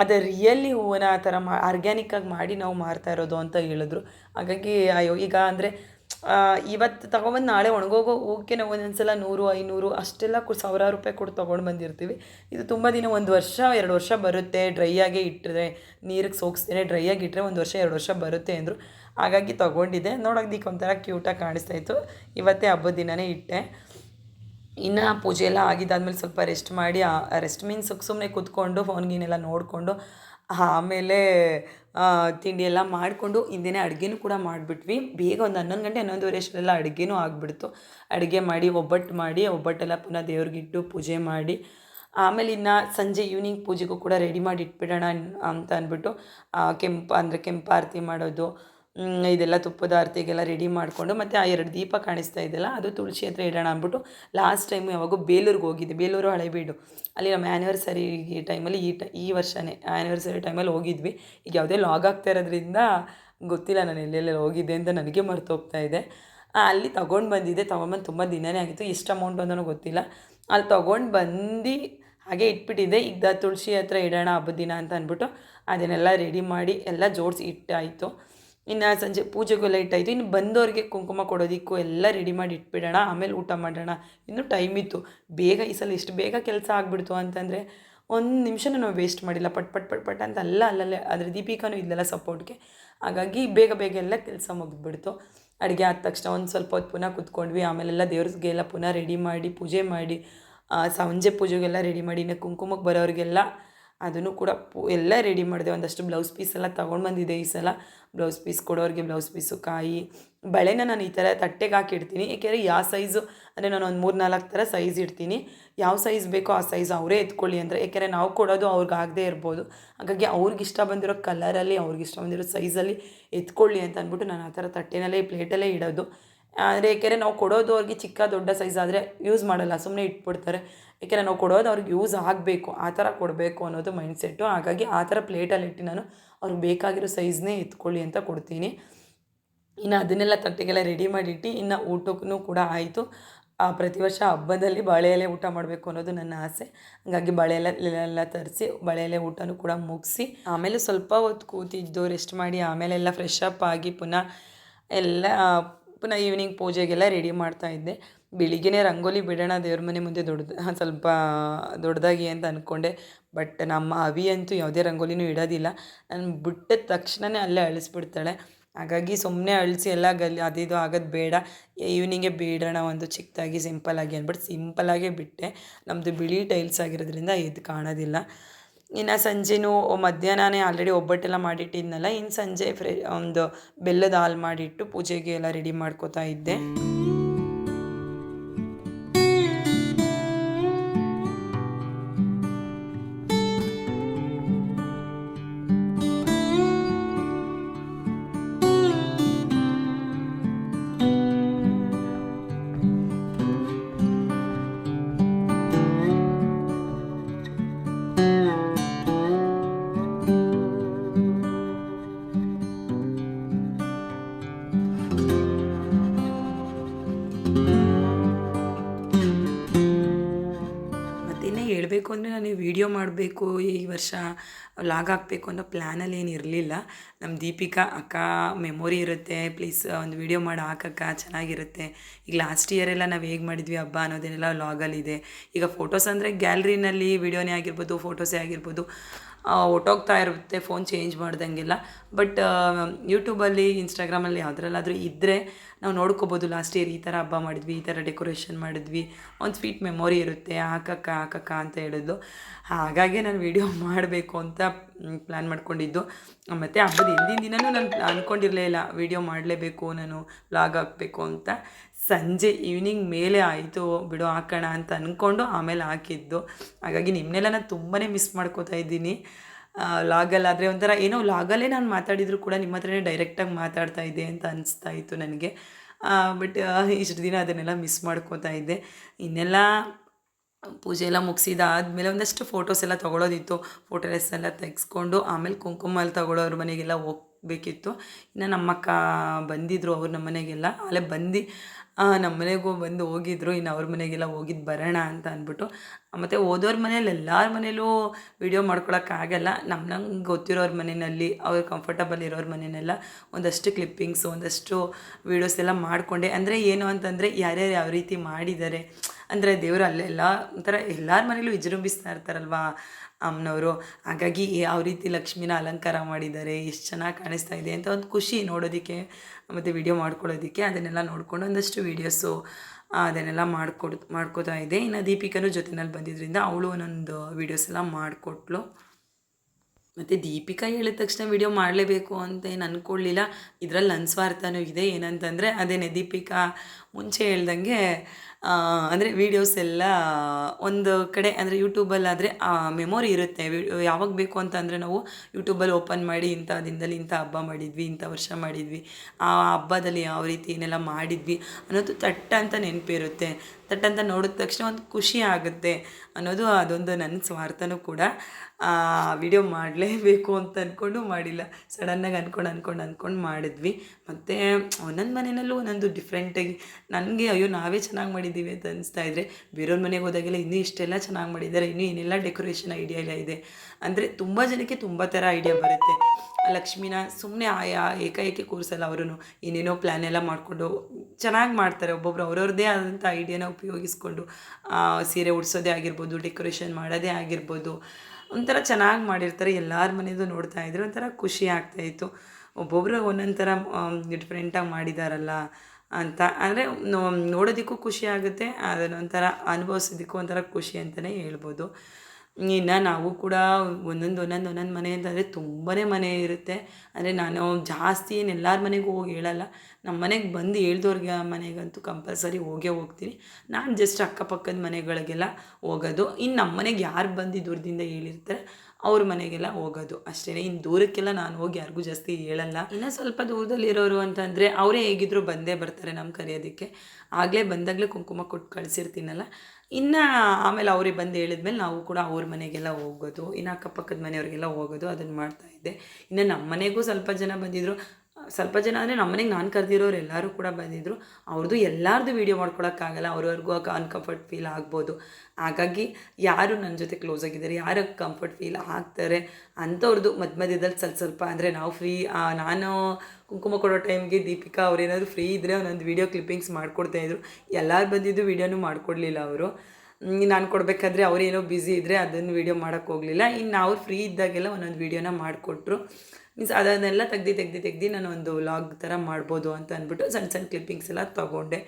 ಅದು ರಿಯಲಿ ಹೂವನ್ನ ಆ ಥರ ಮಾ ಆರ್ಗ್ಯಾನಿಕ್ಕಾಗಿ ಮಾಡಿ ನಾವು ಮಾರ್ತಾ ಇರೋದು ಅಂತ ಹೇಳಿದ್ರು. ಹಾಗಾಗಿ ಅಯ್ಯೋ, ಈಗ ಅಂದರೆ ಇವತ್ತು ತಗೊಂಬಂದು ನಾಳೆ ಒಣಗೋಗೋ ಹೋಗಕ್ಕೆ ನಾವು ಒಂದೊಂದು ಸಲ ನೂರು, ಐನೂರು, ಅಷ್ಟೆಲ್ಲ ಕೊ ಸಾವಿರಾರು ರೂಪಾಯಿ ಕೊಟ್ಟು ತೊಗೊಂಡು ಬಂದಿರ್ತೀವಿ. ಇದು ತುಂಬ ದಿನ ಒಂದು ವರ್ಷ, ಎರಡು ವರ್ಷ ಬರುತ್ತೆ. ಡ್ರೈ ಆಗೇ ಇಟ್ಟರೆ ನೀರಿಗೆ ಸೋಗಿಸ್ತೇನೆ ಡ್ರೈ ಆಗಿ ಇಟ್ಟರೆ ಒಂದು ವರ್ಷ, ಎರಡು ವರ್ಷ ಬರುತ್ತೆ ಅಂದರು. ಹಾಗಾಗಿ ತೊಗೊಂಡಿದ್ದೆ. ನೋಡೋದಕ್ಕೆ ಒಂಥರ ಕ್ಯೂಟಾಗಿ ಕಾಣಿಸ್ತಾ ಇತ್ತು. ಇವತ್ತೇ ಹಬ್ಬದ ದಿನವೇ ಇಟ್ಟೆ. ಇನ್ನು ಪೂಜೆ ಎಲ್ಲ ಆಗಿದ್ದಾದ್ಮೇಲೆ ಸ್ವಲ್ಪ ರೆಸ್ಟ್ ಮಾಡಿ ರೆಸ್ಟ್ ಮೀನ್ಸ್ ಸುಮ್ಮನೆ ಕೂತ್ಕೊಂಡು ಫೋನ್ ಗೀನೆಲ್ಲ ನೋಡಿಕೊಂಡು, ಆಮೇಲೆ ತಿಂಡಿ ಎಲ್ಲ ಮಾಡಿಕೊಂಡು ಹಿಂದಿನೇ ಅಡುಗೆನೂ ಕೂಡ ಮಾಡಿಬಿಟ್ವಿ. ಬೇಗ ಒಂದು ಹನ್ನೊಂದು ಗಂಟೆ, ಹನ್ನೊಂದುವರೆ ಅಷ್ಟೆಲ್ಲ ಅಡುಗೆನೂ ಆಗಿಬಿಡ್ತು. ಅಡುಗೆ ಮಾಡಿ, ಒಬ್ಬಟ್ಟು ಮಾಡಿ, ಒಬ್ಬಟ್ಟೆಲ್ಲ ಪುನಃ ದೇವ್ರಿಗಿಟ್ಟು ಪೂಜೆ ಮಾಡಿ. ಆಮೇಲೆ ಇನ್ನು ಸಂಜೆ ಈವ್ನಿಂಗ್ ಪೂಜೆಗೂ ಕೂಡ ರೆಡಿ ಮಾಡಿ ಇಟ್ಬಿಡೋಣ ಅಂತ ಅಂದ್ಬಿಟ್ಟು ಕೆಂಪು, ಅಂದರೆ ಕೆಂಪಾರತಿ ಮಾಡೋದು ಇದೆಲ್ಲ ತುಪ್ಪದ ಆರತಿಗೆಲ್ಲ ರೆಡಿ ಮಾಡಿಕೊಂಡು ಮತ್ತು ಆ ಎರಡು ದೀಪ ಕಾಣಿಸ್ತಾ ಇದೆಯಲ್ಲ, ಅದು ತುಳಸಿ ಹತ್ರ ಇಡೋಣ ಅಂದ್ಬಿಟ್ಟು ಲಾಸ್ಟ್ ಟೈಮ್ ಯಾವಾಗೂ ಬೇಲೂರಿಗೆ ಹೋಗಿದ್ದೆ, ಬೇಲೂರು ಹಳೆಬೀಡು. ಅಲ್ಲಿ ನಮ್ಮ ಆ್ಯನಿವರ್ಸರಿ ಟೈಮಲ್ಲಿ ಈ ಟ ಈ ವರ್ಷವೇ ಆ್ಯನಿವರ್ಸರಿ ಟೈಮಲ್ಲಿ ಹೋಗಿದ್ವಿ. ಈಗ ಯಾವುದೇ ಲಾಗ್ ಆಗ್ತಾ ಇರೋದ್ರಿಂದ ಗೊತ್ತಿಲ್ಲ ನಾನು ಎಲ್ಲೆಲ್ಲ ಹೋಗಿದ್ದೆ ಅಂತ ನನಗೆ ಮರೆತು ಹೋಗ್ತಾ ಇದೆ. ಅಲ್ಲಿ ತೊಗೊಂಡು ಬಂದಿದ್ದೆ, ತೊಗೊಂಬಂದು ತುಂಬ ದಿನವೇ ಆಗಿತ್ತು ಎಷ್ಟು ಅಮೌಂಟ್ ಅಂತಲೂ ಗೊತ್ತಿಲ್ಲ. ಅಲ್ಲಿ ತೊಗೊಂಡು ಬಂದು ಹಾಗೆ ಇಟ್ಬಿಟ್ಟಿದ್ದೆ, ಈಗ ತುಳಸಿ ಹತ್ರ ಇಡೋಣ ಹಬ್ಬದ ದಿನ ಅಂತ ಅಂದ್ಬಿಟ್ಟು ಅದನ್ನೆಲ್ಲ ರೆಡಿ ಮಾಡಿ ಎಲ್ಲ ಜೋಡಿಸಿ ಇಟ್ಟಾಯಿತು. ಇನ್ನು ಸಂಜೆ ಪೂಜೆಗೂ ಲೈಟ್ ಆಯಿತು. ಇನ್ನು ಬಂದವ್ರಿಗೆ ಕುಂಕುಮ ಕೊಡೋದಿಕ್ಕೂ ಎಲ್ಲ ರೆಡಿ ಮಾಡಿ ಇಟ್ಬಿಡೋಣ. ಆಮೇಲೆ ಊಟ ಮಾಡೋಣ. ಇನ್ನೂ ಟೈಮ್ ಇತ್ತು. ಬೇಗ ಈ ಸಲ ಇಷ್ಟು ಬೇಗ ಕೆಲಸ ಆಗಿಬಿಡ್ತು ಅಂತಂದರೆ ಒಂದು ನಿಮಿಷನೂ ನಾವು ವೇಸ್ಟ್ ಮಾಡಿಲ್ಲ. ಪಟ್ ಪಟ್ ಪಟ್ ಪಟ್ ಅಂತ ಅಲ್ಲ, ಅಲ್ಲಲ್ಲೇ ಆದರೆ ದೀಪಿಕಾನೂ ಇದ್ದಲ್ಲ ಸಪೋರ್ಟ್ಗೆ ಹಾಗಾಗಿ ಬೇಗ ಬೇಗ ಎಲ್ಲ ಕೆಲಸ ಮುಗಿದ್ಬಿಡ್ತು. ಅಡುಗೆ ಆದ ತಕ್ಷಣ ಒಂದು ಸ್ವಲ್ಪ ಹೊತ್ತು ಪುನಃ ಕೂತ್ಕೊಂಡ್ವಿ. ಆಮೇಲೆಲ್ಲ ದೇವ್ರಿಗೆಲ್ಲ ಪುನಃ ರೆಡಿ ಮಾಡಿ, ಪೂಜೆ ಮಾಡಿ ಸಂಜೆ ಪೂಜೆಗೆಲ್ಲ ರೆಡಿ ಮಾಡಿ, ಇನ್ನು ಕುಂಕುಮಕ್ಕೆ ಬರೋರಿಗೆಲ್ಲ ಅದನ್ನು ಕೂಡ ಪು ಎಲ್ಲ ರೆಡಿ ಮಾಡಿದೆ. ಒಂದಷ್ಟು ಬ್ಲೌಸ್ ಪೀಸ್ ಎಲ್ಲ ತೊಗೊಂಡು ಬಂದಿದೆ ಈ ಸಲ. ಬ್ಲೌಸ್ ಪೀಸ್ ಕೊಡೋರಿಗೆ ಬ್ಲೌಸ್ ಪೀಸು ಕಾಯಿ, ಬಳೆನ ನಾನು ಈ ಥರ ತಟ್ಟೆಗೆ ಹಾಕಿಡ್ತೀನಿ. ಏಕೆಂದರೆ ಯಾವ ಸೈಜು ಅಂದರೆ ನಾನು ಒಂದು ಮೂರು ನಾಲ್ಕು ಥರ ಸೈಜ್ ಇಡ್ತೀನಿ. ಯಾವ ಸೈಜ್ ಬೇಕೋ ಆ ಸೈಜ್ ಅವರೇ ಎತ್ಕೊಳ್ಳಿ ಅಂದರೆ. ಏಕೆಂದರೆ ನಾವು ಕೊಡೋದು ಅವ್ರಿಗೆ ಆಗದೆ ಇರ್ಬೋದು. ಹಾಗಾಗಿ ಅವ್ರಿಗೆ ಇಷ್ಟ ಬಂದಿರೋ ಕಲರಲ್ಲಿ ಅವ್ರಿಗೆ ಇಷ್ಟ ಬಂದಿರೋ ಸೈಜಲ್ಲಿ ಎತ್ಕೊಳ್ಳಿ ಅಂತ ಅಂದ್ಬಿಟ್ಟು ನಾನು ಆ ಥರ ತಟ್ಟೆನಲ್ಲೇ ಪ್ಲೇಟಲ್ಲೇ ಇಡೋದು. ಆದರೆ ಏಕೆಂದರೆ ನಾವು ಕೊಡೋದು ಅವ್ರಿಗೆ ಚಿಕ್ಕ ದೊಡ್ಡ ಸೈಜ್ ಆದರೆ ಯೂಸ್ ಮಾಡಲ್ಲ ಸುಮ್ಮನೆ ಇಟ್ಬಿಡ್ತಾರೆ. ಏಕೆಂದರೆ ನಾವು ಕೊಡೋದು ಅವ್ರಿಗೆ ಯೂಸ್ ಆಗಬೇಕು, ಆ ಥರ ಕೊಡಬೇಕು ಅನ್ನೋದು ಮೈಂಡ್ಸೆಟ್ಟು ಹಾಗಾಗಿ ಆ ಥರ ಪ್ಲೇಟಲ್ಲಿ ಇಟ್ಟು ನಾನು ಅವ್ರಿಗೆ ಬೇಕಾಗಿರೋ ಸೈಜ್ನೇ ಎತ್ಕೊಳ್ಳಿ ಅಂತ ಕೊಡ್ತೀನಿ. ಇನ್ನು ಅದನ್ನೆಲ್ಲ ತಟ್ಟೆಗೆಲ್ಲ ರೆಡಿ ಮಾಡಿಟ್ಟು ಇನ್ನು ಊಟಕ್ಕೂ ಕೂಡ ಆಯಿತು. ಪ್ರತಿ ವರ್ಷ ಹಬ್ಬದಲ್ಲಿ ಬಾಳೆ ಎಲೆ ಊಟ ಮಾಡಬೇಕು ಅನ್ನೋದು ನನ್ನ ಆಸೆ. ಹಾಗಾಗಿ ಬಳೆಯಲ್ಲೆಲ್ಲ ತರಿಸಿ ಬಳೆಯಲ್ಲೇ ಊಟನೂ ಕೂಡ ಮುಗಿಸಿ, ಆಮೇಲೆ ಸ್ವಲ್ಪ ಹೊತ್ತು ಕೂತಿದ್ದು ರೆಸ್ಟ್ ಮಾಡಿ ಆಮೇಲೆಲ್ಲ ಫ್ರೆಶ್ ಅಪ್ ಆಗಿ ಪುನಃ ಎಲ್ಲ ಪುನಃ ಈವ್ನಿಂಗ್ ಪೂಜೆಗೆಲ್ಲ ರೆಡಿ ಮಾಡ್ತಾ ಇದ್ದೆ. ಬೆಳಿಗ್ಗೆನೇ ರಂಗೋಲಿ ಬಿಡೋಣ ದೇವ್ರ ಮನೆ ಮುಂದೆ ದೊಡ್ಡದು ಸ್ವಲ್ಪ ದೊಡ್ಡದಾಗಿ ಅಂತ ಅಂದ್ಕೊಂಡೆ ಬಟ್ ನಮ್ಮ ಅವಿ ಅಂತೂ ಯಾವುದೇ ರಂಗೋಲಿನೂ ಇಡೋದಿಲ್ಲ. ನಾನು ಬಿಟ್ಟ ತಕ್ಷಣವೇ ಅಲ್ಲೇ ಅಳಿಸ್ಬಿಡ್ತಾಳೆ. ಹಾಗಾಗಿ ಸುಮ್ಮನೆ ಅಳಿಸಿ ಎಲ್ಲ ಗಲ್ಲಿ ಅದಿದು ಆಗೋದು ಬೇಡ. ಈವ್ನಿಂಗೇ ಬಿಡೋಣ ಒಂದು ಚಿಕ್ಕದಾಗಿ ಸಿಂಪಲ್ಲಾಗಿ ಅಂದ್ಬಿಟ್ಟು ಸಿಂಪಲ್ಲಾಗೇ ಬಿಟ್ಟೆ. ನಮ್ಮದು ಬಿಳಿ ಟೈಲ್ಸ್ ಆಗಿರೋದ್ರಿಂದ ಇದು ಕಾಣೋದಿಲ್ಲ. ಇನ್ನು ಸಂಜೆನೂ ಮಧ್ಯಾಹ್ನನೇ ಆಲ್ರೆಡಿ ಒಬ್ಬಟ್ಟೆಲ್ಲ ಮಾಡಿಟ್ಟಿದ್ನಲ್ಲ ಇನ್ನು ಸಂಜೆ ಫ್ರೆ ಒಂದು ಬೆಲ್ಲದ ಹಾಲು ಮಾಡಿಟ್ಟು ಪೂಜೆಗೆ ಎಲ್ಲ ರೆಡಿ ಮಾಡ್ಕೋತಾ ಇದ್ದೆ. ಮಾಡಬೇಕು ಈ ವರ್ಷ ಲಾಗ್ ಹಾಕಬೇಕು ಅನ್ನೋ ಪ್ಲ್ಯಾನಲ್ಲಿ ಏನು ಇರಲಿಲ್ಲ. ನಮ್ಮ ದೀಪಿಕಾ ಅಕ್ಕ ಮೆಮೊರಿ ಇರುತ್ತೆ ಪ್ಲೀಸ್ ಒಂದು ವಿಡಿಯೋ ಮಾಡಿ, ಹಾಕಕ್ಕ, ಚೆನ್ನಾಗಿರುತ್ತೆ. ಈಗ ಲಾಸ್ಟ್ ಇಯರೆಲ್ಲ ನಾವು ಹೇಗೆ ಮಾಡಿದ್ವಿ ಹಬ್ಬ ಅನ್ನೋದೇನೆಲ್ಲ ಲಾಗಲ್ಲಿದೆ ಈಗ ಫೋಟೋಸ್ ಅಂದರೆ ಗ್ಯಾಲ್ರಿನಲ್ಲಿ ವಿಡಿಯೋನೇ ಆಗಿರ್ಬೋದು ಫೋಟೋಸೇ ಆಗಿರ್ಬೋದು. ಒಟ್ಟೋಗ್ತಾ ಇರುತ್ತೆ ಫೋನ್ ಚೇಂಜ್ ಮಾಡ್ದಂಗೆಲ್ಲ. ಬಟ್ ಯೂಟ್ಯೂಬಲ್ಲಿ ಇನ್ಸ್ಟಾಗ್ರಾಮಲ್ಲಿ ಯಾವುದ್ರಲ್ಲಾದರೂ ಇದ್ದರೆ ನಾವು ನೋಡ್ಕೋಬೋದು. ಲಾಸ್ಟ್ ಇಯರ್ ಈ ಥರ ಹಬ್ಬ ಮಾಡಿದ್ವಿ, ಈ ಥರ ಡೆಕೋರೇಷನ್ ಮಾಡಿದ್ವಿ. ಒಂದು ಸ್ವೀಟ್ ಮೆಮೊರಿ ಇರುತ್ತೆ. ಹಾಕಕ್ಕ ಹಾಕಕ್ಕ ಅಂತ ಹೇಳಿದ್ಲು ಹಾಗಾಗಿ (laughs) ನಾನು ವಿಡಿಯೋ ಮಾಡಬೇಕು ಅಂತ ಪ್ಲ್ಯಾನ್ ಮಾಡ್ಕೊಂಡಿದ್ದು. ಮತ್ತು ಹಬ್ಬದ ಹಿಂದಿನ ದಿನವೂ ನಾನು ಅಂದ್ಕೊಂಡಿರಲೇ ಇಲ್ಲ. ವಿಡಿಯೋ ಮಾಡಲೇಬೇಕು, ನಾನು ಲಾಗ್ ಹಾಕಬೇಕು ಅಂತ. ಸಂಜೆ ಈವ್ನಿಂಗ್ ಮೇಲೆ ಆಯಿತು, ಬಿಡು ಹಾಕೋಣ ಅಂತ ಅಂದ್ಕೊಂಡು ಆಮೇಲೆ ಹಾಕಿದ್ದು. ಹಾಗಾಗಿ ನಿಮ್ಮನ್ನೆಲ್ಲ ನಾನು ತುಂಬಾ ಮಿಸ್ ಮಾಡ್ಕೋತಾ ಇದ್ದೀನಿ. ಲಾಗಲ್ಲಾದರೆ ಒಂಥರ ಏನೋ ಲಾಗಲ್ಲೇ ನಾನು ಮಾತಾಡಿದರೂ ಕೂಡ ನಿಮ್ಮ ಹತ್ರನೇ ಡೈರೆಕ್ಟಾಗಿ ಮಾತಾಡ್ತಾ ಇದ್ದೆ ಅಂತ ಅನಿಸ್ತಾ ಇತ್ತು ನನಗೆ. ಬಟ್ ಇಷ್ಟು ದಿನ ಅದನ್ನೆಲ್ಲ ಮಿಸ್ ಮಾಡ್ಕೋತಾ ಇದ್ದೆ. ಇನ್ನೆಲ್ಲ ಪೂಜೆ ಎಲ್ಲ ಮುಗಿಸಿದಾದ್ಮೇಲೆ ಒಂದಷ್ಟು ಫೋಟೋಸ್ ಎಲ್ಲ ತೊಗೊಳೋದಿತ್ತು. ಫೋಟೋಸ್ ಎಲ್ಲ ತೆಗೆಸ್ಕೊಂಡು ಆಮೇಲೆ ಕುಂಕುಮ ಅಲ್ಲಿ ತಗೊಳ್ಳೋರ ಮನೆಗೆಲ್ಲ ಹೋಗ್ಬೇಕಿತ್ತು. ಇನ್ನು ನಮ್ಮಕ್ಕ ಬಂದಿದ್ದರು ಅವ್ರು ನಮ್ಮ ಮನೆಗೆಲ್ಲ. ಅಲ್ಲೇ ಬಂದು ನಮ್ಮ ಮನೆಗೂ ಬಂದು ಹೋಗಿದ್ರು. ಇನ್ನು ಅವ್ರ ಮನೆಗೆಲ್ಲ ಹೋಗಿದ್ದು ಬರೋಣ ಅಂತ ಅಂದ್ಬಿಟ್ಟು. ಮತ್ತು ಓದೋರ ಮನೇಲಿ ಎಲ್ಲರ ಮನೇಲೂ ವೀಡಿಯೋ ಮಾಡ್ಕೊಳಕ್ಕಾಗಲ್ಲ ನಮ್ಮ ನಂಗೆ ಗೊತ್ತಿರೋರ ಮನೆಯಲ್ಲಿ ಅವ್ರು ಕಂಫರ್ಟಬಲ್ ಇರೋರ ಮನೆಯಲ್ಲ ಒಂದಷ್ಟು ಕ್ಲಿಪ್ಪಿಂಗ್ಸು ಒಂದಷ್ಟು ವೀಡಿಯೋಸ್ ಎಲ್ಲ ಮಾಡಿಕೊಂಡೆ. ಅಂದರೆ ಏನು ಅಂತಂದರೆ ಯಾರ್ಯಾರು ಯಾವ ರೀತಿ ಮಾಡಿದ್ದಾರೆ ಅಂದರೆ ದೇವರು ಅಲ್ಲೆಲ್ಲ ಒಂಥರ ಎಲ್ಲರ ಮನೇಲೂ ವಿಜೃಂಭಿಸ್ತಾ ಇರ್ತಾರಲ್ವ ಅಮ್ಮನವರು. ಹಾಗಾಗಿ ಯಾವ ರೀತಿ ಲಕ್ಷ್ಮಿನ ಅಲಂಕಾರ ಮಾಡಿದ್ದಾರೆ, ಎಷ್ಟು ಚೆನ್ನಾಗಿ ಕಾಣಿಸ್ತಾ ಇದೆ ಅಂತ ಒಂದು ಖುಷಿ ನೋಡೋದಕ್ಕೆ, ಮತ್ತು ವಿಡಿಯೋ ಮಾಡ್ಕೊಳ್ಳೋದಕ್ಕೆ ಅದನ್ನೆಲ್ಲ ನೋಡ್ಕೊಂಡು ಒಂದಷ್ಟು ವೀಡಿಯೋಸು ಅದನ್ನೆಲ್ಲ ಮಾಡಿಕೊಡ್, ಮಾಡ್ಕೋತಾ ಇದೆ ಇನ್ನು ದೀಪಿಕನೂ ಜೊತೆನಲ್ಲಿ ಬಂದಿದ್ದರಿಂದ ಅವಳು ಒಂದೊಂದು ವೀಡಿಯೋಸ್ ಎಲ್ಲ ಮಾಡಿಕೊಟ್ಲು. ಮತ್ತು ದೀಪಿಕಾ ಹೇಳಿದ ತಕ್ಷಣ ವಿಡಿಯೋ ಮಾಡಲೇಬೇಕು ಅಂತ ಏನು ಅಂದ್ಕೊಳ್ಳಿಲ್ಲ ಇದರಲ್ಲಿ ನನ್ನ ಸ್ವಾರ್ಥನೂ ಇದೆ. ಏನಂತಂದರೆ ಅದೇನೇ ದೀಪಿಕಾ ಮುಂಚೆ ಹೇಳ್ದಂಗೆ ಅಂದರೆ ವೀಡಿಯೋಸ್ ಎಲ್ಲ ಒಂದು ಕಡೆ, ಅಂದರೆ ಯೂಟ್ಯೂಬಲ್ಲಾದರೆ ಮೆಮೊರಿ ಇರುತ್ತೆ. ಯಾವಾಗ ಬೇಕು ಅಂತಂದರೆ ನಾವು ಯೂಟ್ಯೂಬಲ್ಲಿ ಓಪನ್ ಮಾಡಿ ಇಂಥ ದಿನದಲ್ಲಿ ಇಂಥ ಹಬ್ಬ ಮಾಡಿದ್ವಿ, ಇಂಥ ವರ್ಷ ಮಾಡಿದ್ವಿ, ಆ ಹಬ್ಬದಲ್ಲಿ ಯಾವ ರೀತಿ ಏನೆಲ್ಲ ಮಾಡಿದ್ವಿ ಅನ್ನೋದು ತಟ್ಟ ಅಂತ ನೆನಪಿರುತ್ತೆ. ತಟ್ಟಂತ ನೋಡಿದ ತಕ್ಷಣ ಒಂದು ಖುಷಿ ಆಗುತ್ತೆ ಅನ್ನೋದು ಅದೊಂದು ನನ್ನ ಸ್ವಾರ್ಥನೂ ಕೂಡ. ವಿಡಿಯೋ ಮಾಡಲೇಬೇಕು ಅಂತ ಅಂದ್ಕೊಂಡು ಮಾಡಿಲ್ಲ. ಸಡನ್ನಾಗಿ ಅಂದ್ಕೊಂಡು ಅಂದ್ಕೊಂಡು ಅಂದ್ಕೊಂಡು ಮಾಡಿದ್ವಿ. ಮತ್ತು, ಒಂದೊಂದು ಮನೆಯಲ್ಲೂ ಒಂದೊಂದು ಡಿಫ್ರೆಂಟಾಗಿ ನನಗೆ ಅಯ್ಯೋ, ನಾವೇ ಚೆನ್ನಾಗಿ ಮಾಡಿದ್ದೀವಿ ಅಂತ ಅನಿಸ್ತಾ ಇದ್ದರೆ ಬೇರೆಯವ್ರ ಮನೆಗೆ ಹೋದಾಗೆಲ್ಲ ಇನ್ನೂ ಇಷ್ಟೆಲ್ಲ ಚೆನ್ನಾಗಿ ಮಾಡಿದ್ದಾರೆ. ಇನ್ನೂ ಏನೆಲ್ಲ ಡೆಕೋರೇಷನ್ ಐಡಿಯಾ ಎಲ್ಲ ಇದೆ. ಅಂದರೆ ತುಂಬ ಜನಕ್ಕೆ ತುಂಬ ಥರ ಐಡಿಯಾ ಬರುತ್ತೆ. ಲಕ್ಷ್ಮಿನ ಸುಮ್ಮನೆ ಆಯಾ ಏಕಾಏಕಿ ಕೂರಿಸಲ್ಲ ಅವರು ಏನೇನೋ ಪ್ಲ್ಯಾನ್ ಎಲ್ಲ ಮಾಡಿಕೊಂಡು ಚೆನ್ನಾಗಿ ಮಾಡ್ತಾರೆ. ಒಬ್ಬೊಬ್ರು ಅವ್ರವ್ರದ್ದೇ ಆದಂಥ ಐಡಿಯಾನ ಉಪಯೋಗಿಸ್ಕೊಂಡು ಸೀರೆ ಉಡಿಸೋದೇ ಆಗಿರ್ಬೋದು ಡೆಕೋರೇಷನ್ ಮಾಡೋದೇ ಆಗಿರ್ಬೋದು ಒಂಥರ ಚೆನ್ನಾಗಿ ಮಾಡಿರ್ತಾರೆ. ಎಲ್ಲರ ಮನೆಯದು ನೋಡ್ತಾ ಇದ್ರು ಒಂಥರ ಖುಷಿ ಆಗ್ತಾಯಿತ್ತು ಒಬ್ಬೊಬ್ಬರು ಒಂದೊಂದು ಥರ ಡಿಫ್ರೆಂಟಾಗಿ ಮಾಡಿದಾರಲ್ಲ ಅಂತ. ಅಂದರೆ ನೋಡೋದಕ್ಕೂ ಖುಷಿ ಆಗುತ್ತೆ, ಅದನ್ನೊಂಥರ ಅನುಭವಿಸೋದಕ್ಕೂ ಒಂಥರ ಖುಷಿ ಅಂತಲೇ ಹೇಳ್ಬೋದು. ಇನ್ನು ನಾವು ಕೂಡ ಒಂದೊಂದು ಒಂದೊಂದು ಒಂದೊಂದು ಮನೆ ಅಂತಂದರೆ ತುಂಬಾ ಮನೆ ಇರುತ್ತೆ. ಅಂದರೆ ನಾನು ಜಾಸ್ತಿ ಏನು ಎಲ್ಲರ ಮನೆಗೂ ಹೋಗಿ ಹೇಳಲ್ಲ. ನಮ್ಮ ಮನೆಗೆ ಬಂದು ಹೇಳ್ದವ್ರಿಗೆ ಮನೆಗಂತೂ ಕಂಪಲ್ಸರಿ ಹೋಗೇ ಹೋಗ್ತೀನಿ. ನಾನು ಜಸ್ಟ್ ಅಕ್ಕಪಕ್ಕದ ಮನೆಗಳಿಗೆಲ್ಲ ಹೋಗೋದು. ಇನ್ನು ನಮ್ಮ ಮನೆಗೆ ಯಾರು ಬಂದು ದೂರದಿಂದ ಹೇಳಿರ್ತಾರೆ. ಅವ್ರ ಮನೆಗೆಲ್ಲ ಹೋಗೋದು ಅಷ್ಟೇ ಇನ್ನು ದೂರಕ್ಕೆಲ್ಲ ನಾನು ಹೋಗಿ ಯಾರಿಗೂ ಜಾಸ್ತಿ ಹೇಳಲ್ಲ. ಇನ್ನು ಸ್ವಲ್ಪ ದೂರದಲ್ಲಿರೋರು ಅಂತಂದರೆ ಅವರೇ ಹೇಗಿದ್ರು ಬಂದೇ ಬರ್ತಾರೆ ನಮ್ಮ ಕರೆಯೋದಕ್ಕೆ. ಆಗಲೇ ಬಂದಾಗಲೇ ಕುಂಕುಮ ಕೊಟ್ಟು ಕಳಿಸಿರ್ತೀನಲ್ಲ. ಇನ್ನು ಆಮೇಲೆ ಅವ್ರಿಗೆ ಬಂದು ಹೇಳಿದ್ಮೇಲೆ ನಾವು ಕೂಡ ಅವ್ರ ಮನೆಗೆಲ್ಲ ಹೋಗೋದು, ಇನ್ನು ಅಕ್ಕಪಕ್ಕದ ಮನೆಯವ್ರಿಗೆಲ್ಲ ಹೋಗೋದು ಅದನ್ನು ಮಾಡ್ತಾಯಿದ್ದೆ ಇನ್ನು ನಮ್ಮ ಮನೆಗೂ ಸ್ವಲ್ಪ ಜನ ಬಂದಿದ್ದರು ಸ್ವಲ್ಪ ಜನ ಅಂದರೆ ನಮ್ಮ ಮನೆಗೆ ನಾನು ಕರೆದಿರೋರು ಎಲ್ಲರೂ ಕೂಡ ಬಂದಿದ್ದರು ಅವ್ರದ್ದು ಎಲ್ಲರದ್ದು ವೀಡಿಯೋ ಮಾಡ್ಕೊಳಕ್ಕಾಗಲ್ಲ, ಅವ್ರವ್ರಿಗೂ ಅನ್ಕಂಫರ್ಟ್ ಫೀಲ್ ಆಗ್ಬೋದು. ಹಾಗಾಗಿ ಯಾರು ನನ್ನ ಜೊತೆ ಕ್ಲೋಸ್ ಆಗಿದ್ದಾರೆ, ಯಾರು ಕಂಫರ್ಟ್ ಫೀಲ್ ಆಗ್ತಾರೆ ಅಂಥವ್ರದ್ದು ಮಧ್ಯ ಮಧ್ಯದಲ್ಲಿ ಸ್ವಲ್ಪ ಸ್ವಲ್ಪ ಅಂದರೆ ನಾವು ಫ್ರೀ ನಾನು ಕುಂಕುಮ ಕೊಡೋ ಟೈಮ್ಗೆ ದೀಪಿಕಾ ಅವ್ರೇನಾದರೂ ಫ್ರೀ ಇದ್ದರೆ ಒಂದೊಂದು ವೀಡಿಯೋ ಕ್ಲಿಪ್ಪಿಂಗ್ಸ್ ಮಾಡಿಕೊಡ್ತಾಯಿದ್ರು ಎಲ್ಲರೂ ಬಂದಿದ್ದು ವೀಡಿಯೋನೂ ಮಾಡಿಕೊಡ್ಲಿಲ್ಲ ಅವರು. ನಾನು ಕೊಡಬೇಕಾದ್ರೆ ಅವರೇನೋ ಬ್ಯುಸಿ ಇದ್ದರೆ ಅದನ್ನು ವೀಡಿಯೋ ಮಾಡೋಕ್ಕೆ ಹೋಗಲಿಲ್ಲ. ಇನ್ನು ಅವ್ರು ಫ್ರೀ ಇದ್ದಾಗೆಲ್ಲ ಒಂದೊಂದು ವೀಡಿಯೋನ ಮಾಡಿಕೊಟ್ರು. ಮೀನ್ಸ್ ಅದನ್ನೆಲ್ಲ ತೆಗ್ದು ತೆಗ್ದು ತೆಗ್ದು ನಾನು ಒಂದು ವ್ಲಾಗ್ ಥರ ಮಾಡ್ಬೋದು ಅಂತ ಅಂದ್ಬಿಟ್ಟು ಸಣ್ಣ ಸಣ್ಣ ಕ್ಲಿಪ್ಪಿಂಗ್ಸ್ ಎಲ್ಲ ತೊಗೊಂಡೆ.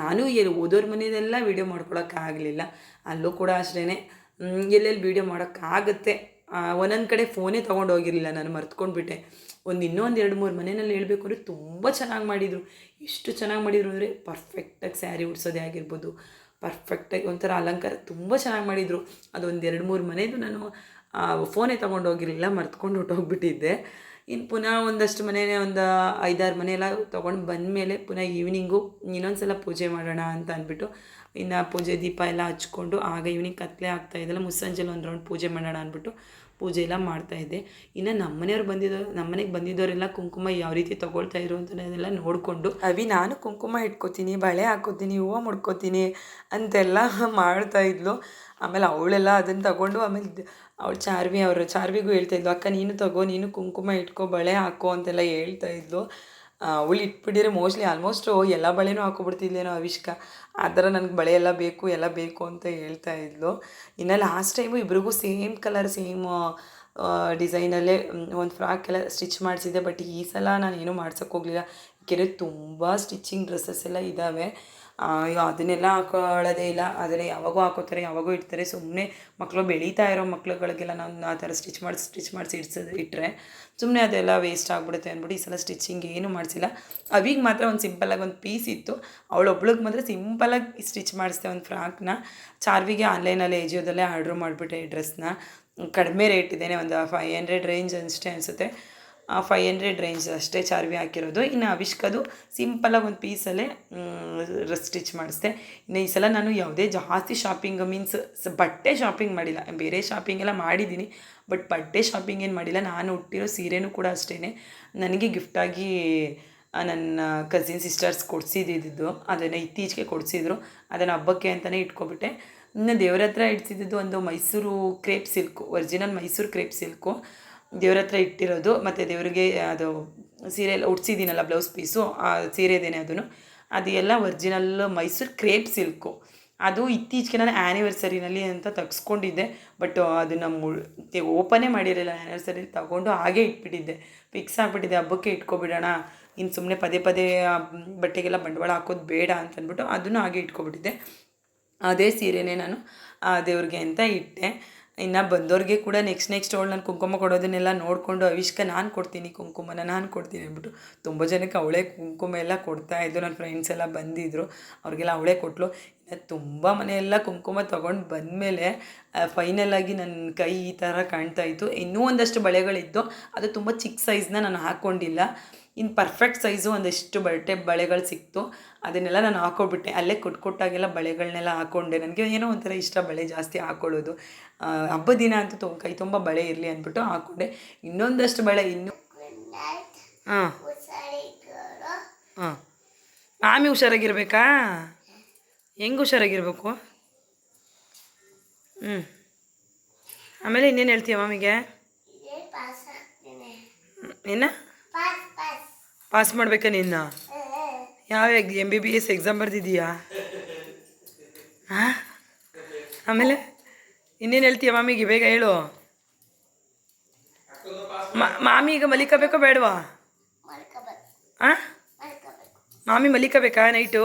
ನಾನು ಎಲ್ಲಿ ಓದೋರ ಮನೆಯದೆಲ್ಲ ವೀಡಿಯೋ ಮಾಡ್ಕೊಳಕ್ಕಾಗಲಿಲ್ಲ ಅಲ್ಲೂ ಕೂಡ ಅಷ್ಟೇ ಎಲ್ಲೆಲ್ಲಿ ವೀಡಿಯೋ ಮಾಡೋಕ್ಕಾಗುತ್ತೆ ಒಂದೊಂದು ಕಡೆ ಫೋನೇ ತೊಗೊಂಡು ಹೋಗಿರಲಿಲ್ಲ. ನಾನು ಮರ್ತ್ಕೊಂಡ್ಬಿಟ್ಟೆ. ಒಂದು ಇನ್ನೊಂದು ಎರಡು ಮೂರು ಮನೆಯಲ್ಲಿ ಹೇಳಬೇಕು ಅಂದರೆ ತುಂಬ ಚೆನ್ನಾಗಿ ಮಾಡಿದರು. ಎಷ್ಟು ಚೆನ್ನಾಗಿ ಮಾಡಿದರು ಅಂದರೆ ಪರ್ಫೆಕ್ಟಾಗಿ ಸ್ಯಾರಿ ಉಡ್ಸೋದೇ ಆಗಿರ್ಬೋದು. ಪರ್ಫೆಕ್ಟಾಗಿ ಒಂಥರ ಅಲಂಕಾರ ತುಂಬ ಚೆನ್ನಾಗಿ ಮಾಡಿದರು. ಅದೊಂದು ಎರಡು ಮೂರು ಮನೆಯದು ನಾನು ಫೋನೇ ತೊಗೊಂಡು ಹೋಗಿರಲಿಲ್ಲ, ಮರ್ತ್ಕೊಂಡು ಹೊಟ್ಟೋಗ್ಬಿಟ್ಟಿದ್ದೆ ಇನ್ನು ಪುನಃ ಒಂದಷ್ಟು ಮನೆಯೇ ಒಂದು ಐದಾರು ಮನೆಯೆಲ್ಲ ತೊಗೊಂಡು ಬಂದಮೇಲೆ ಪುನಃ ಈವ್ನಿಂಗು ಇನ್ನೊಂದು ಸಲ ಪೂಜೆ ಮಾಡೋಣ ಅಂತ ಅಂದ್ಬಿಟ್ಟು, ಇನ್ನು ಪೂಜೆ ದೀಪ ಎಲ್ಲ ಹಚ್ಕೊಂಡು, ಆಗ ಈವ್ನಿಂಗ್ ಕತ್ತಲೆ ಆಗ್ತಾಯಿದ್ದಲ್ಲ ಮುಸ್ಸಂಜೆಲ್ಲ ಒಂದು ರೌಂಡ್ ಪೂಜೆ ಮಾಡೋಣ ಅಂದ್ಬಿಟ್ಟು ಪೂಜೆ ಎಲ್ಲ ಮಾಡ್ತಾಯಿದ್ದೆ ಇನ್ನು ನಮ್ಮನೆಯವ್ರು ಬಂದಿದ್ದವ್ರು ನಮ್ಮನೆಗೆ ಬಂದಿದ್ದವರೆಲ್ಲ ಕುಂಕುಮ ಯಾವ ರೀತಿ ತೊಗೊಳ್ತಾ ಇರು ಅಂತ ಅದೆಲ್ಲ ನೋಡಿಕೊಂಡು. ಅವಿ, ನಾನು ಕುಂಕುಮ ಇಟ್ಕೋತೀನಿ, ಬಳೆ ಹಾಕೋತೀನಿ, ಹೂವು ಮುಡ್ಕೋತೀನಿ ಅಂತೆಲ್ಲ ಮಾಡ್ತಾ ಇದ್ಲು. ಆಮೇಲೆ ಅವಳೆಲ್ಲ ಅದನ್ನು ತಗೊಂಡು ಆಮೇಲೆ ಅವಳು ಚಾರ್ವಿ ಅವರು, ಚಾರ್ವಿಗೂ ಹೇಳ್ತಾ ಇದ್ಲು, ಅಕ್ಕ, ನೀನು ತಗೋ, ನೀನು ಕುಂಕುಮ ಇಟ್ಕೋ, ಬಳೆ ಹಾಕೋ ಅಂತೆಲ್ಲ ಹೇಳ್ತಾ ಇದ್ಲು. ಅವಳು ಇಟ್ಬಿಟ್ಟಿದ್ರೆ ಮೋಸ್ಟ್ಲಿ ಆಲ್ಮೋಸ್ಟ್ ಎಲ್ಲ ಬಳೆನೂ ಹಾಕೊಬಿಡ್ತಿದ್ಲೇನೋ ಅವಿಷ್ಕ. ಆ ಥರ ನನಗೆ ಬಳೆ ಎಲ್ಲ ಬೇಕು ಎಲ್ಲ ಬೇಕು ಅಂತ ಹೇಳ್ತಾ ಇದ್ಲು. ಇನ್ನು ಲಾಸ್ಟ್ ಟೈಮು ಇಬ್ರಿಗೂ ಸೇಮ್ ಕಲರ್ ಸೇಮ್ ಡಿಸೈನಲ್ಲೇ ಒಂದು ಫ್ರಾಕ್ ಎಲ್ಲ ಸ್ಟಿಚ್ ಮಾಡಿಸಿದ್ದೆ ಬಟ್ ಈ ಸಲ ನಾನು ಏನೂ ಮಾಡ್ಸೋಕ್ಕೆ ಹೋಗಲಿಲ್ಲ. ಯಾಕೆಂದರೆ ತುಂಬ ಸ್ಟಿಚಿಂಗ್ ಡ್ರೆಸ್ಸಸ್ ಎಲ್ಲ ಇದ್ದಾವೆ ಅದನ್ನೆಲ್ಲ ಹಾಕೊಳ್ಳೋದೇ ಇಲ್ಲ. ಆದರೆ ಯಾವಾಗೂ ಹಾಕೋತಾರೆ, ಯಾವಾಗೂ ಇಡ್ತಾರೆ. ಸುಮ್ಮನೆ ಮಕ್ಕಳು ಬೆಳೀತಾ ಇರೋ ಮಕ್ಳುಗಳಿಗೆಲ್ಲ ನಾನು ಆ ಥರ ಸ್ಟಿಚ್ ಮಾಡಿ ಸ್ಟಿಚ್ ಮಾಡಿಸಿ ಇಡ್ಸೋದು ಇಟ್ಟರೆ ಸುಮ್ಮನೆ ಅದೆಲ್ಲ ವೇಸ್ಟ್ ಆಗಿಬಿಡುತ್ತೆ ಅಂದ್ಬಿಟ್ಟು ಈ ಸಲ ಸ್ಟಿಚಿಂಗ್ ಏನೂ ಮಾಡಿಸಿಲ್ಲ. ಅವಿಗೆ ಮಾತ್ರ ಒಂದು ಸಿಂಪಲಾಗಿ ಒಂದು ಪೀಸ್ ಇತ್ತು. ಅವಳೊಬ್ಳಿಗೆ ಮಾತ್ರ ಸಿಂಪಲಾಗಿ ಸ್ಟಿಚ್ ಮಾಡಿಸ್ದೆ ಒಂದು ಫ್ರಾಕ್ನ ಚಾರ್ವಿಗೆ ಆನ್ಲೈನಲ್ಲಿ ಏಜಿಯೋದಲ್ಲೇ ಆರ್ಡ್ರ್ ಮಾಡಿಬಿಟ್ಟೆ ಈ ಡ್ರೆಸ್ನ ಕಡಿಮೆ ರೇಟ್ ಇದ್ದೇನೆ ಒಂದು ಫೈವ್ ಹಂಡ್ರೆಡ್ ರೇಂಜ್ ಅಷ್ಟೇ ಅನಿಸುತ್ತೆ. ಫೈವ್ ಹಂಡ್ರೆಡ್ ರೇಂಜ್ ಅಷ್ಟೇ ಚಾರ್ವಿ ಹಾಕಿರೋದು. ಇನ್ನು ಅವಿಷ್ಕದು ಸಿಂಪಲಾಗಿ ಒಂದು ಪೀಸಲ್ಲೇ ಸ್ಟಿಚ್ ಮಾಡಿಸ್ದೆ. ಇನ್ನು ಈ ಸಲ ನಾನು ಯಾವುದೇ ಜಾಸ್ತಿ ಶಾಪಿಂಗ್ ಮೀನ್ಸ್ ಬಟ್ಟೆ ಶಾಪಿಂಗ್ ಮಾಡಿಲ್ಲ. ಬೇರೆ ಶಾಪಿಂಗ್ ಎಲ್ಲ ಮಾಡಿದ್ದೀನಿ ಬಟ್ ಬಟ್ಟೆ ಶಾಪಿಂಗ್ ಏನು ಮಾಡಿಲ್ಲ. ನಾನು ಹುಟ್ಟಿರೋ ಸೀರೆನೂ ಕೂಡ ಅಷ್ಟೇ ನನಗೆ ಗಿಫ್ಟಾಗಿ ನನ್ನ ಕಸಿನ್ ಸಿಸ್ಟರ್ಸ್ ಕೊಡಿಸಿದ್ದಿದ್ದು ಅದನ್ನು ಇತ್ತೀಚೆಗೆ ಕೊಡಿಸಿದ್ರು. ಅದನ್ನು ಹಬ್ಬಕ್ಕೆ ಅಂತಲೇ ಇಟ್ಕೊಬಿಟ್ಟೆ. ಇನ್ನು ದೇವ್ರ ಹತ್ರ ಇಡ್ಸಿದ್ದು ಒಂದು Mysore crepe silk original Mysore crepe silk ದೇವ್ರ ಹತ್ರ ಇಟ್ಟಿರೋದು, ಮತ್ತು ದೇವರಿಗೆ ಅದು ಸೀರೆ ಎಲ್ಲ ಉಡ್ಸಿದ್ದೀನಲ್ಲ ಬ್ಲೌಸ್ ಪೀಸು ಆ ಸೀರೆದೇನೆ ಅದನ್ನು. ಅದು ಎಲ್ಲ ಒರ್ಜಿನಲ್ ಮೈಸೂರು ಕ್ರೇಪ್ ಸಿಲ್ಕು ಅದು ಇತ್ತೀಚೆಗೆ ನಾನು ಆ್ಯನಿವರ್ಸರಿನಲ್ಲಿ ಅಂತ ತೆಗ್ಸ್ಕೊಂಡಿದ್ದೆ ಬಟ್ ಅದನ್ನು ಮು ಓಪನೇ ಮಾಡಿರಲಿಲ್ಲ ಆ್ಯನಿವರ್ಸರಿ ತಗೊಂಡು ಹಾಗೆ ಇಟ್ಬಿಟ್ಟಿದ್ದೆ. ಫಿಕ್ಸ್ ಆಗಿಬಿಟ್ಟಿದೆ, ಹಬ್ಬಕ್ಕೆ ಇಟ್ಕೊಬಿಡೋಣ. ಇನ್ನು ಸುಮ್ಮನೆ ಪದೇ ಪದೇ ಬಟ್ಟೆಗೆಲ್ಲ ಬಂಡವಾಳ ಹಾಕೋದು ಬೇಡ ಅಂತ ಅಂದ್ಬಿಟ್ಟು ಅದನ್ನು ಹಾಗೆ ಇಟ್ಕೊಬಿಟ್ಟಿದ್ದೆ. ಅದೇ ಸೀರೆನೇ ನಾನು, ಆ, ದೇವ್ರಿಗೆ ಅಂತ ಇಟ್ಟೆ. ಇನ್ನು ಬಂದವ್ರಿಗೆ ಕೂಡ ನೆಕ್ಸ್ಟ್ ನೆಕ್ಸ್ಟ್ ಅವಳು ನಾನು ಕುಂಕುಮ ಕೊಡೋದನ್ನೆಲ್ಲ ನೋಡಿಕೊಂಡು, ಅವಿಷ್ಕ, ನಾನು ಕೊಡ್ತೀನಿ ಕುಂಕುಮನ, ನಾನು ಕೊಡ್ತೀನಿ ಅಂದ್ಬಿಟ್ಟು ತುಂಬ ಜನಕ್ಕೆ ಅವಳೇ ಕುಂಕುಮ ಎಲ್ಲ ಕೊಡ್ತಾ ಇದ್ದರು ನನ್ನ ಫ್ರೆಂಡ್ಸ್ ಎಲ್ಲ ಬಂದಿದ್ದರು ಅವ್ರಿಗೆಲ್ಲ ಅವಳೇ ಕೊಟ್ಟಳು ಇನ್ನು ತುಂಬ ಮನೆಯೆಲ್ಲ ಕುಂಕುಮ ತೊಗೊಂಡು ಬಂದಮೇಲೆ ಫೈನಲಾಗಿ ನನ್ನ ಕೈ ಈ ಥರ ಕಾಣ್ತಾ ಇತ್ತು. ಇನ್ನೂ ಒಂದಷ್ಟು ಬಳೆಗಳಿದ್ದು ಅದು ತುಂಬ ಚಿಕ್ಕ ಸೈಜ್ನ ನಾನು ಹಾಕ್ಕೊಂಡಿಲ್ಲ ಇನ್ನು ಪರ್ಫೆಕ್ಟ್ ಸೈಜು ಒಂದಷ್ಟು ಬಟ್ಟೆ ಬಳೆಗಳು ಸಿಕ್ತು. ಅದನ್ನೆಲ್ಲ ನಾನು ಹಾಕೊಂಡ್ಬಿಟ್ಟೆ ಅಲ್ಲೇ ಕೊಟ್ಟು ಕೊಟ್ಟಾಗೆಲ್ಲ ಬಳೆಗಳನ್ನೆಲ್ಲ ಹಾಕೊಂಡೆ. ನನಗೆ ಏನೋ ಒಂಥರ ಇಷ್ಟ ಬಳೆ ಜಾಸ್ತಿ ಹಾಕ್ಕೊಳ್ಳೋದು ಹಬ್ಬದ ದಿನ ಅಂತೂ ತೊ ಕೈ ತುಂಬ ಬಳೆ ಇರಲಿ ಅಂದ್ಬಿಟ್ಟು ಹಾಕ್ಕೊಂಡೆ ಇನ್ನೊಂದಷ್ಟು ಬಳೆ ಇನ್ನೂ ಹಾಂ. ಹಾಂ. ಆಮಿ ಹುಷಾರಾಗಿರ್ಬೇಕಾ? ಹೆಂಗೆ ಹುಷಾರಾಗಿರ್ಬೇಕು? ಹ್ಞೂ ಆಮೇಲೆ ಇನ್ನೇನು ಹೇಳ್ತೀಯ ಮಾಮಿಗೆ? ಏನ? ಪಾಸ್ ಮಾಡ್ಬೇಕಾ ನಿನ್ನ? ಯಾವ M B B S exam ಬರ್ದಿದ್ದೀಯಾ ಹಾಂ ಆಮೇಲೆ ಇನ್ನೇನು ಹೇಳ್ತೀಯ ಮಾಮಿಗೆ ಬೇಗ ಹೇಳು ಮಾ- ಮಾಮಿ ಈಗ ಮಲಿಕಬೇಕೋ ಬೇಡವಾ ಹಾಂ ಮಾಮಿ ಮಲಿಕಬೇಕಾ ನೈಟು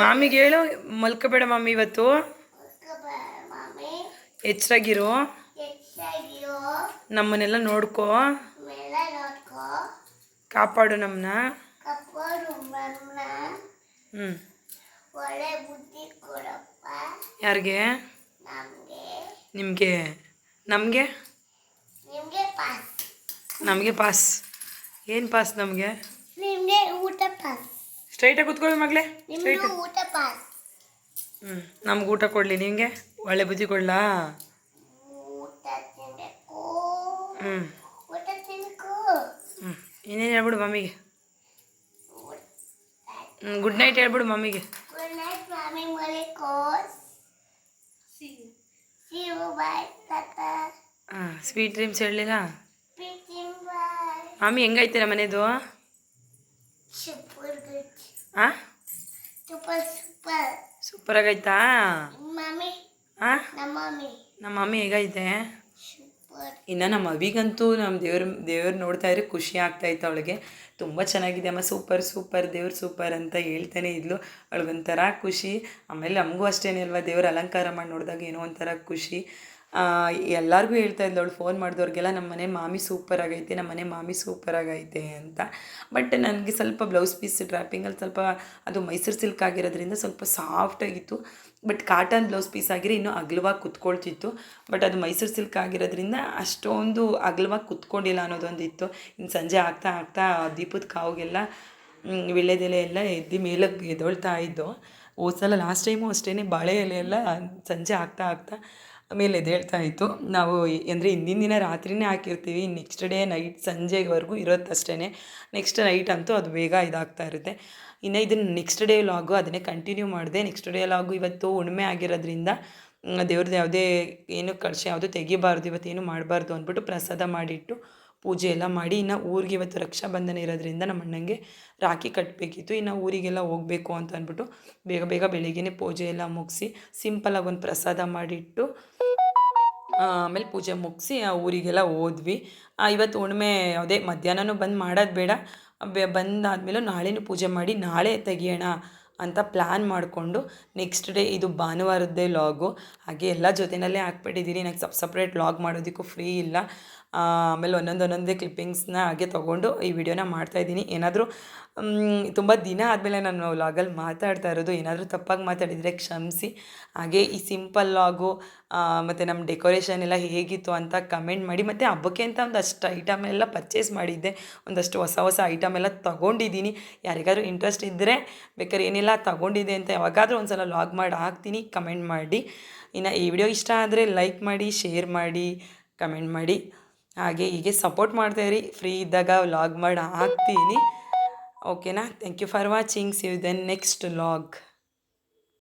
ಮಾಮಿಗೆ ಹೇಳು ಮಲ್ಕೋಬೇಡ ಮಾಮಿ ಇವತ್ತು ಎಚ್ಚರಾಗಿರು ನಮ್ಮನ್ನೆಲ್ಲ ನೋಡ್ಕೋ ಕಾಪಾಡು ನಮ್ಮನ್ನ ಹ್ಞೂ ಒಳ್ಳೆ ಬುದ್ಧಿ ಕೊಡಪ್ಪ. ಯಾರಿಗೆ? ನಮಗೆ. ನಿಮಗೆ. ನಮಗೆ? ನಿಮಗೆ ಪಾಸ್ ನಮಗೆ ಪಾಸ್ ಏನು ಪಾಸ್ ನಮಗೆ? ನಿಮಗೆ ಊಟ ಪಾಸ್ ಸ್ಟ್ರೈಟಾಗಿ ಕೂತ್ಕೊಳ್ಳಿ ಮಗಳೇ. ಸ್ಟ್ರೈಟ್ ನಿಮ್ಗೆ ಊಟ ಪಾಸ್ ಹ್ಞೂ ನಮ್ಗೆ ಊಟ ಕೊಡಲಿ ನಿಮಗೆ. ಒಳ್ಳೆ ಬುದ್ಧಿ ಕೊಡಲಾ? ಹ್ಞೂ ಇನ್ನೇನು ಹೇಳ್ಬಿಡು ಮಮ್ಮಿಗೆ? ಗುಡ್ ನೈಟ್ ಹೇಳ್ಬಿಡು ಮಮ್ಮಿಗೆ. ಗುಡ್ ನೈಟ್ ಮಾಮಿ ಮಲಿಕೋಸ್ ಸಿ ಯು ಬೈ ತಾತ. ಹಾಂ ಸ್ವೀಟ್ ಡ್ರೀಮ್ಸ್ ಹೇಳಲಿಲ್ಲ? ಮಾಮಿ ಹೆಂಗೈತೆ ನಮ್ಮ ಮನೆದು? ಹಾಂ ಸೂಪರ್ ಸೂಪರ್ ಸೂಪರಾಗೈತಾ ಮಮ್ಮಿ ಹಾಂ ನಮ್ಮ ಮಮ್ಮಿ ನಮ್ಮ ಮಮ್ಮಿ ಹೇಗೈತೆ ಇನ್ನು ನಮ್ಮ ಅವಿಗಂತೂ ನಮ್ಮ ದೇವ್ರ, ದೇವ್ರು ನೋಡ್ತಾ ಇದ್ರೆ ಖುಷಿ ಆಗ್ತಾಯಿತ್ತು ಅವಳಿಗೆ. ತುಂಬ ಚೆನ್ನಾಗಿದೆ ಅಮ್ಮ, ಸೂಪರ್ ಸೂಪರ್, ದೇವ್ರು ಸೂಪರ್ ಅಂತ ಹೇಳ್ತಾನೆ ಇದ್ಲು. ಅವಳಿಗೊಂಥರ ಖುಷಿ. ಆಮೇಲೆ ನಮಗೂ ಅಷ್ಟೇನೇ ಅಲ್ವಾ, ದೇವ್ರ ಅಲಂಕಾರ ಮಾಡಿ ನೋಡಿದಾಗ ಏನೋ ಒಂಥರ ಖುಷಿ. ಎಲ್ಲರಿಗೂ ಹೇಳ್ತಾ ಇದ್ಲು ಅವಳು ಫೋನ್ ಮಾಡಿದವ್ರಿಗೆಲ್ಲ ನಮ್ಮ ಮನೆ ಮಾಮಿ ಸೂಪರ್ ಆಗೈತೆ ನಮ್ಮ ಮನೆ ಮಾಮಿ ಸೂಪರ್ ಆಗೈತೆ ಅಂತ. ಬಟ್ ನನಗೆ ಸ್ವಲ್ಪ ಬ್ಲೌಸ್ ಪೀಸ್, ಡ್ರಾಪಿಂಗಲ್ಲಿ ಸ್ವಲ್ಪ ಅದು ಮೈಸೂರು ಸಿಲ್ಕ್ ಆಗಿರೋದ್ರಿಂದ ಸ್ವಲ್ಪ ಸಾಫ್ಟಾಗಿತ್ತು ಬಟ್ ಕಾಟನ್ ಬ್ಲೌಸ್ ಪೀಸ್ ಆಗಿರೋ ಇನ್ನೂ ಅಗಲವಾಗಿ ಕುತ್ಕೊಳ್ತಿತ್ತು. ಬಟ್ ಅದು ಮೈಸೂರು ಸಿಲ್ಕ್ ಆಗಿರೋದ್ರಿಂದ ಅಷ್ಟೊಂದು ಅಗಲವಾಗಿ ಕುತ್ಕೊಂಡಿಲ್ಲ ಅನ್ನೋದೊಂದಿತ್ತು. ಇನ್ನು ಸಂಜೆ ಆಗ್ತಾ ಆಗ್ತಾ ದೀಪದ ಕಾವಿಗೆಲ್ಲ ವಿಳೆದೆಲೆ ಎಲ್ಲ ಎದ್ದು ಮೇಲಕ್ಕೆ ಎದೊಳ್ತಾ ಇದ್ದು. ಹೋದ ಸಲ ಲಾಸ್ಟ್ ಟೈಮು ಅಷ್ಟೇ ಬಾಳೆ ಎಲೆ ಎಲ್ಲ ಸಂಜೆ ಆಗ್ತಾ ಆಗ್ತಾ ಆಮೇಲೆ ಎದ್ದೇಳ್ತಾ ಇತ್ತು, ನಾವು ಅಂದರೆ ಹಿಂದಿನ ದಿನ ರಾತ್ರಿನೇ ಹಾಕಿರ್ತೀವಿ ನೆಕ್ಸ್ಟ್ ಡೇ ನೈಟ್ ಸಂಜೆವರೆಗೂ ಇರುತ್ತೆ ಅಷ್ಟೇ ನೆಕ್ಸ್ಟ್ ನೈಟ್ ಅಂತೂ ಅದು ಬೇಗ ಇದಾಗ್ತಾ ಇರುತ್ತೆ. ಇನ್ನು ಇದನ್ನು ನೆಕ್ಸ್ಟ್ ಡೇ ಲಾಗು ಅದನ್ನೇ ಕಂಟಿನ್ಯೂ ಮಾಡಿದೆ. ನೆಕ್ಸ್ಟ್ ಡೇ ಲಾಗು ಇವತ್ತು ಉಣ್ಮೆ ಆಗಿರೋದ್ರಿಂದ ದೇವ್ರದ್ದು ಯಾವುದೇ ಏನು ಕಳಶ ಯಾವುದೂ ತೆಗಿಬಾರ್ದು, ಇವತ್ತೇನು ಮಾಡಬಾರ್ದು ಅಂದ್ಬಿಟ್ಟು ಪ್ರಸಾದ ಮಾಡಿಟ್ಟು ಪೂಜೆ ಎಲ್ಲ ಮಾಡಿ ಇನ್ನು ಊರಿಗೆ ಇವತ್ತು ರಕ್ಷಾಬಂಧನ ಇರೋದ್ರಿಂದ ನಮ್ಮ ಅಣ್ಣಂಗೆ ರಾಖಿ ಕಟ್ಟಬೇಕಿತ್ತು ಇನ್ನು ಊರಿಗೆಲ್ಲ ಹೋಗಬೇಕು ಅಂತ ಅಂದ್ಬಿಟ್ಟು ಬೇಗ ಬೇಗ ಬೆಳಿಗ್ಗೆ ಪೂಜೆ ಎಲ್ಲ ಮುಗಿಸಿ ಸಿಂಪಲಾಗಿ ಒಂದು ಪ್ರಸಾದ ಮಾಡಿಟ್ಟು ಆಮೇಲೆ ಪೂಜೆ ಮುಗಿಸಿ ಆ ಊರಿಗೆಲ್ಲ ಹೋದ್ವಿ. ಇವತ್ತು ಹುಣ್ಮೆ ಅದೇ ಮಧ್ಯಾಹ್ನನೂ ಬಂದು ಮಾಡೋದು ಬೇಡ. ಬಂದಾದಮೇಲೆ ನಾಳೆನೂ ಪೂಜೆ ಮಾಡಿ ನಾಳೆ ತೆಗಿಯೋಣ ಅಂತ ಪ್ಲ್ಯಾನ್ ಮಾಡಿಕೊಂಡು ನೆಕ್ಸ್ಟ್ ಡೇ ಇದು ಭಾನುವಾರದ್ದೇ ಲಾಗು ಹಾಗೆ ಎಲ್ಲ ಜೊತೆಯಲ್ಲೇ ಹಾಕ್ಬಿಟ್ಟಿದ್ದೀನಿ ನನಗೆ ಸಪ್ ಸಪ್ರೇಟ್ ಲಾಗ್ ಮಾಡೋದಕ್ಕೂ ಫ್ರೀ ಇಲ್ಲ. ಆಮೇಲೆ ಒಂದೊಂದು ಒಂದೊಂದೇ ಕ್ಲಿಪ್ಪಿಂಗ್ಸ್ನ ಹಾಗೆ ತೊಗೊಂಡು ಈ ವಿಡಿಯೋನ ಮಾಡ್ತಾಯಿದ್ದೀನಿ ಏನಾದರೂ ತುಂಬ ದಿನ ಆದಮೇಲೆ ನಾನು ವ್ಲಾಗಲ್ಲಿ ಮಾತಾಡ್ತಾ ಇರೋದು. ಏನಾದರೂ ತಪ್ಪಾಗಿ ಮಾತಾಡಿದರೆ ಕ್ಷಮಿಸಿ. ಹಾಗೆ ಈ ಸಿಂಪಲ್ ಲಾಗು ಮತ್ತು ನಮ್ಮ ಡೆಕೋರೇಷನ್ ಎಲ್ಲ ಹೇಗಿತ್ತು ಅಂತ ಕಮೆಂಟ್ ಮಾಡಿ. ಮತ್ತು ಹಬ್ಬಕ್ಕೆ ಅಂತ ಒಂದಷ್ಟು ಐಟಮ್ ಎಲ್ಲ ಪರ್ಚೇಸ್ ಮಾಡಿದ್ದೆ. ಒಂದಷ್ಟು ಹೊಸ ಹೊಸ ಐಟಮ್ ಎಲ್ಲ ತೊಗೊಂಡಿದ್ದೀನಿ. ಯಾರಿಗಾದ್ರೂ ಇಂಟ್ರೆಸ್ಟ್ ಇದ್ದರೆ ಬೇಕಾದ್ರೆ ಏನೆಲ್ಲ ತೊಗೊಂಡಿದೆ ಅಂತ ಯಾವಾಗಾದರೂ ಒಂದು ಸಲ ಲಾಗ್ ಮಾಡಿ ಹಾಕ್ತೀನಿ. ಕಮೆಂಟ್ ಮಾಡಿ. ಇನ್ನು ಈ ವಿಡಿಯೋ ಇಷ್ಟ ಆದರೆ ಲೈಕ್ ಮಾಡಿ ಶೇರ್ ಮಾಡಿ ಕಮೆಂಟ್ ಮಾಡಿ. ಹಾಗೆ ಹೀಗೆ ಸಪೋರ್ಟ್ ಮಾಡ್ತಾಯಿರಿ ಫ್ರೀ ಇದ್ದಾಗ ವ್ಲಾಗ್ ಮಾಡಿ ಹಾಕ್ತೀನಿ. ಓಕೆನಾ thank you for watching see you then next log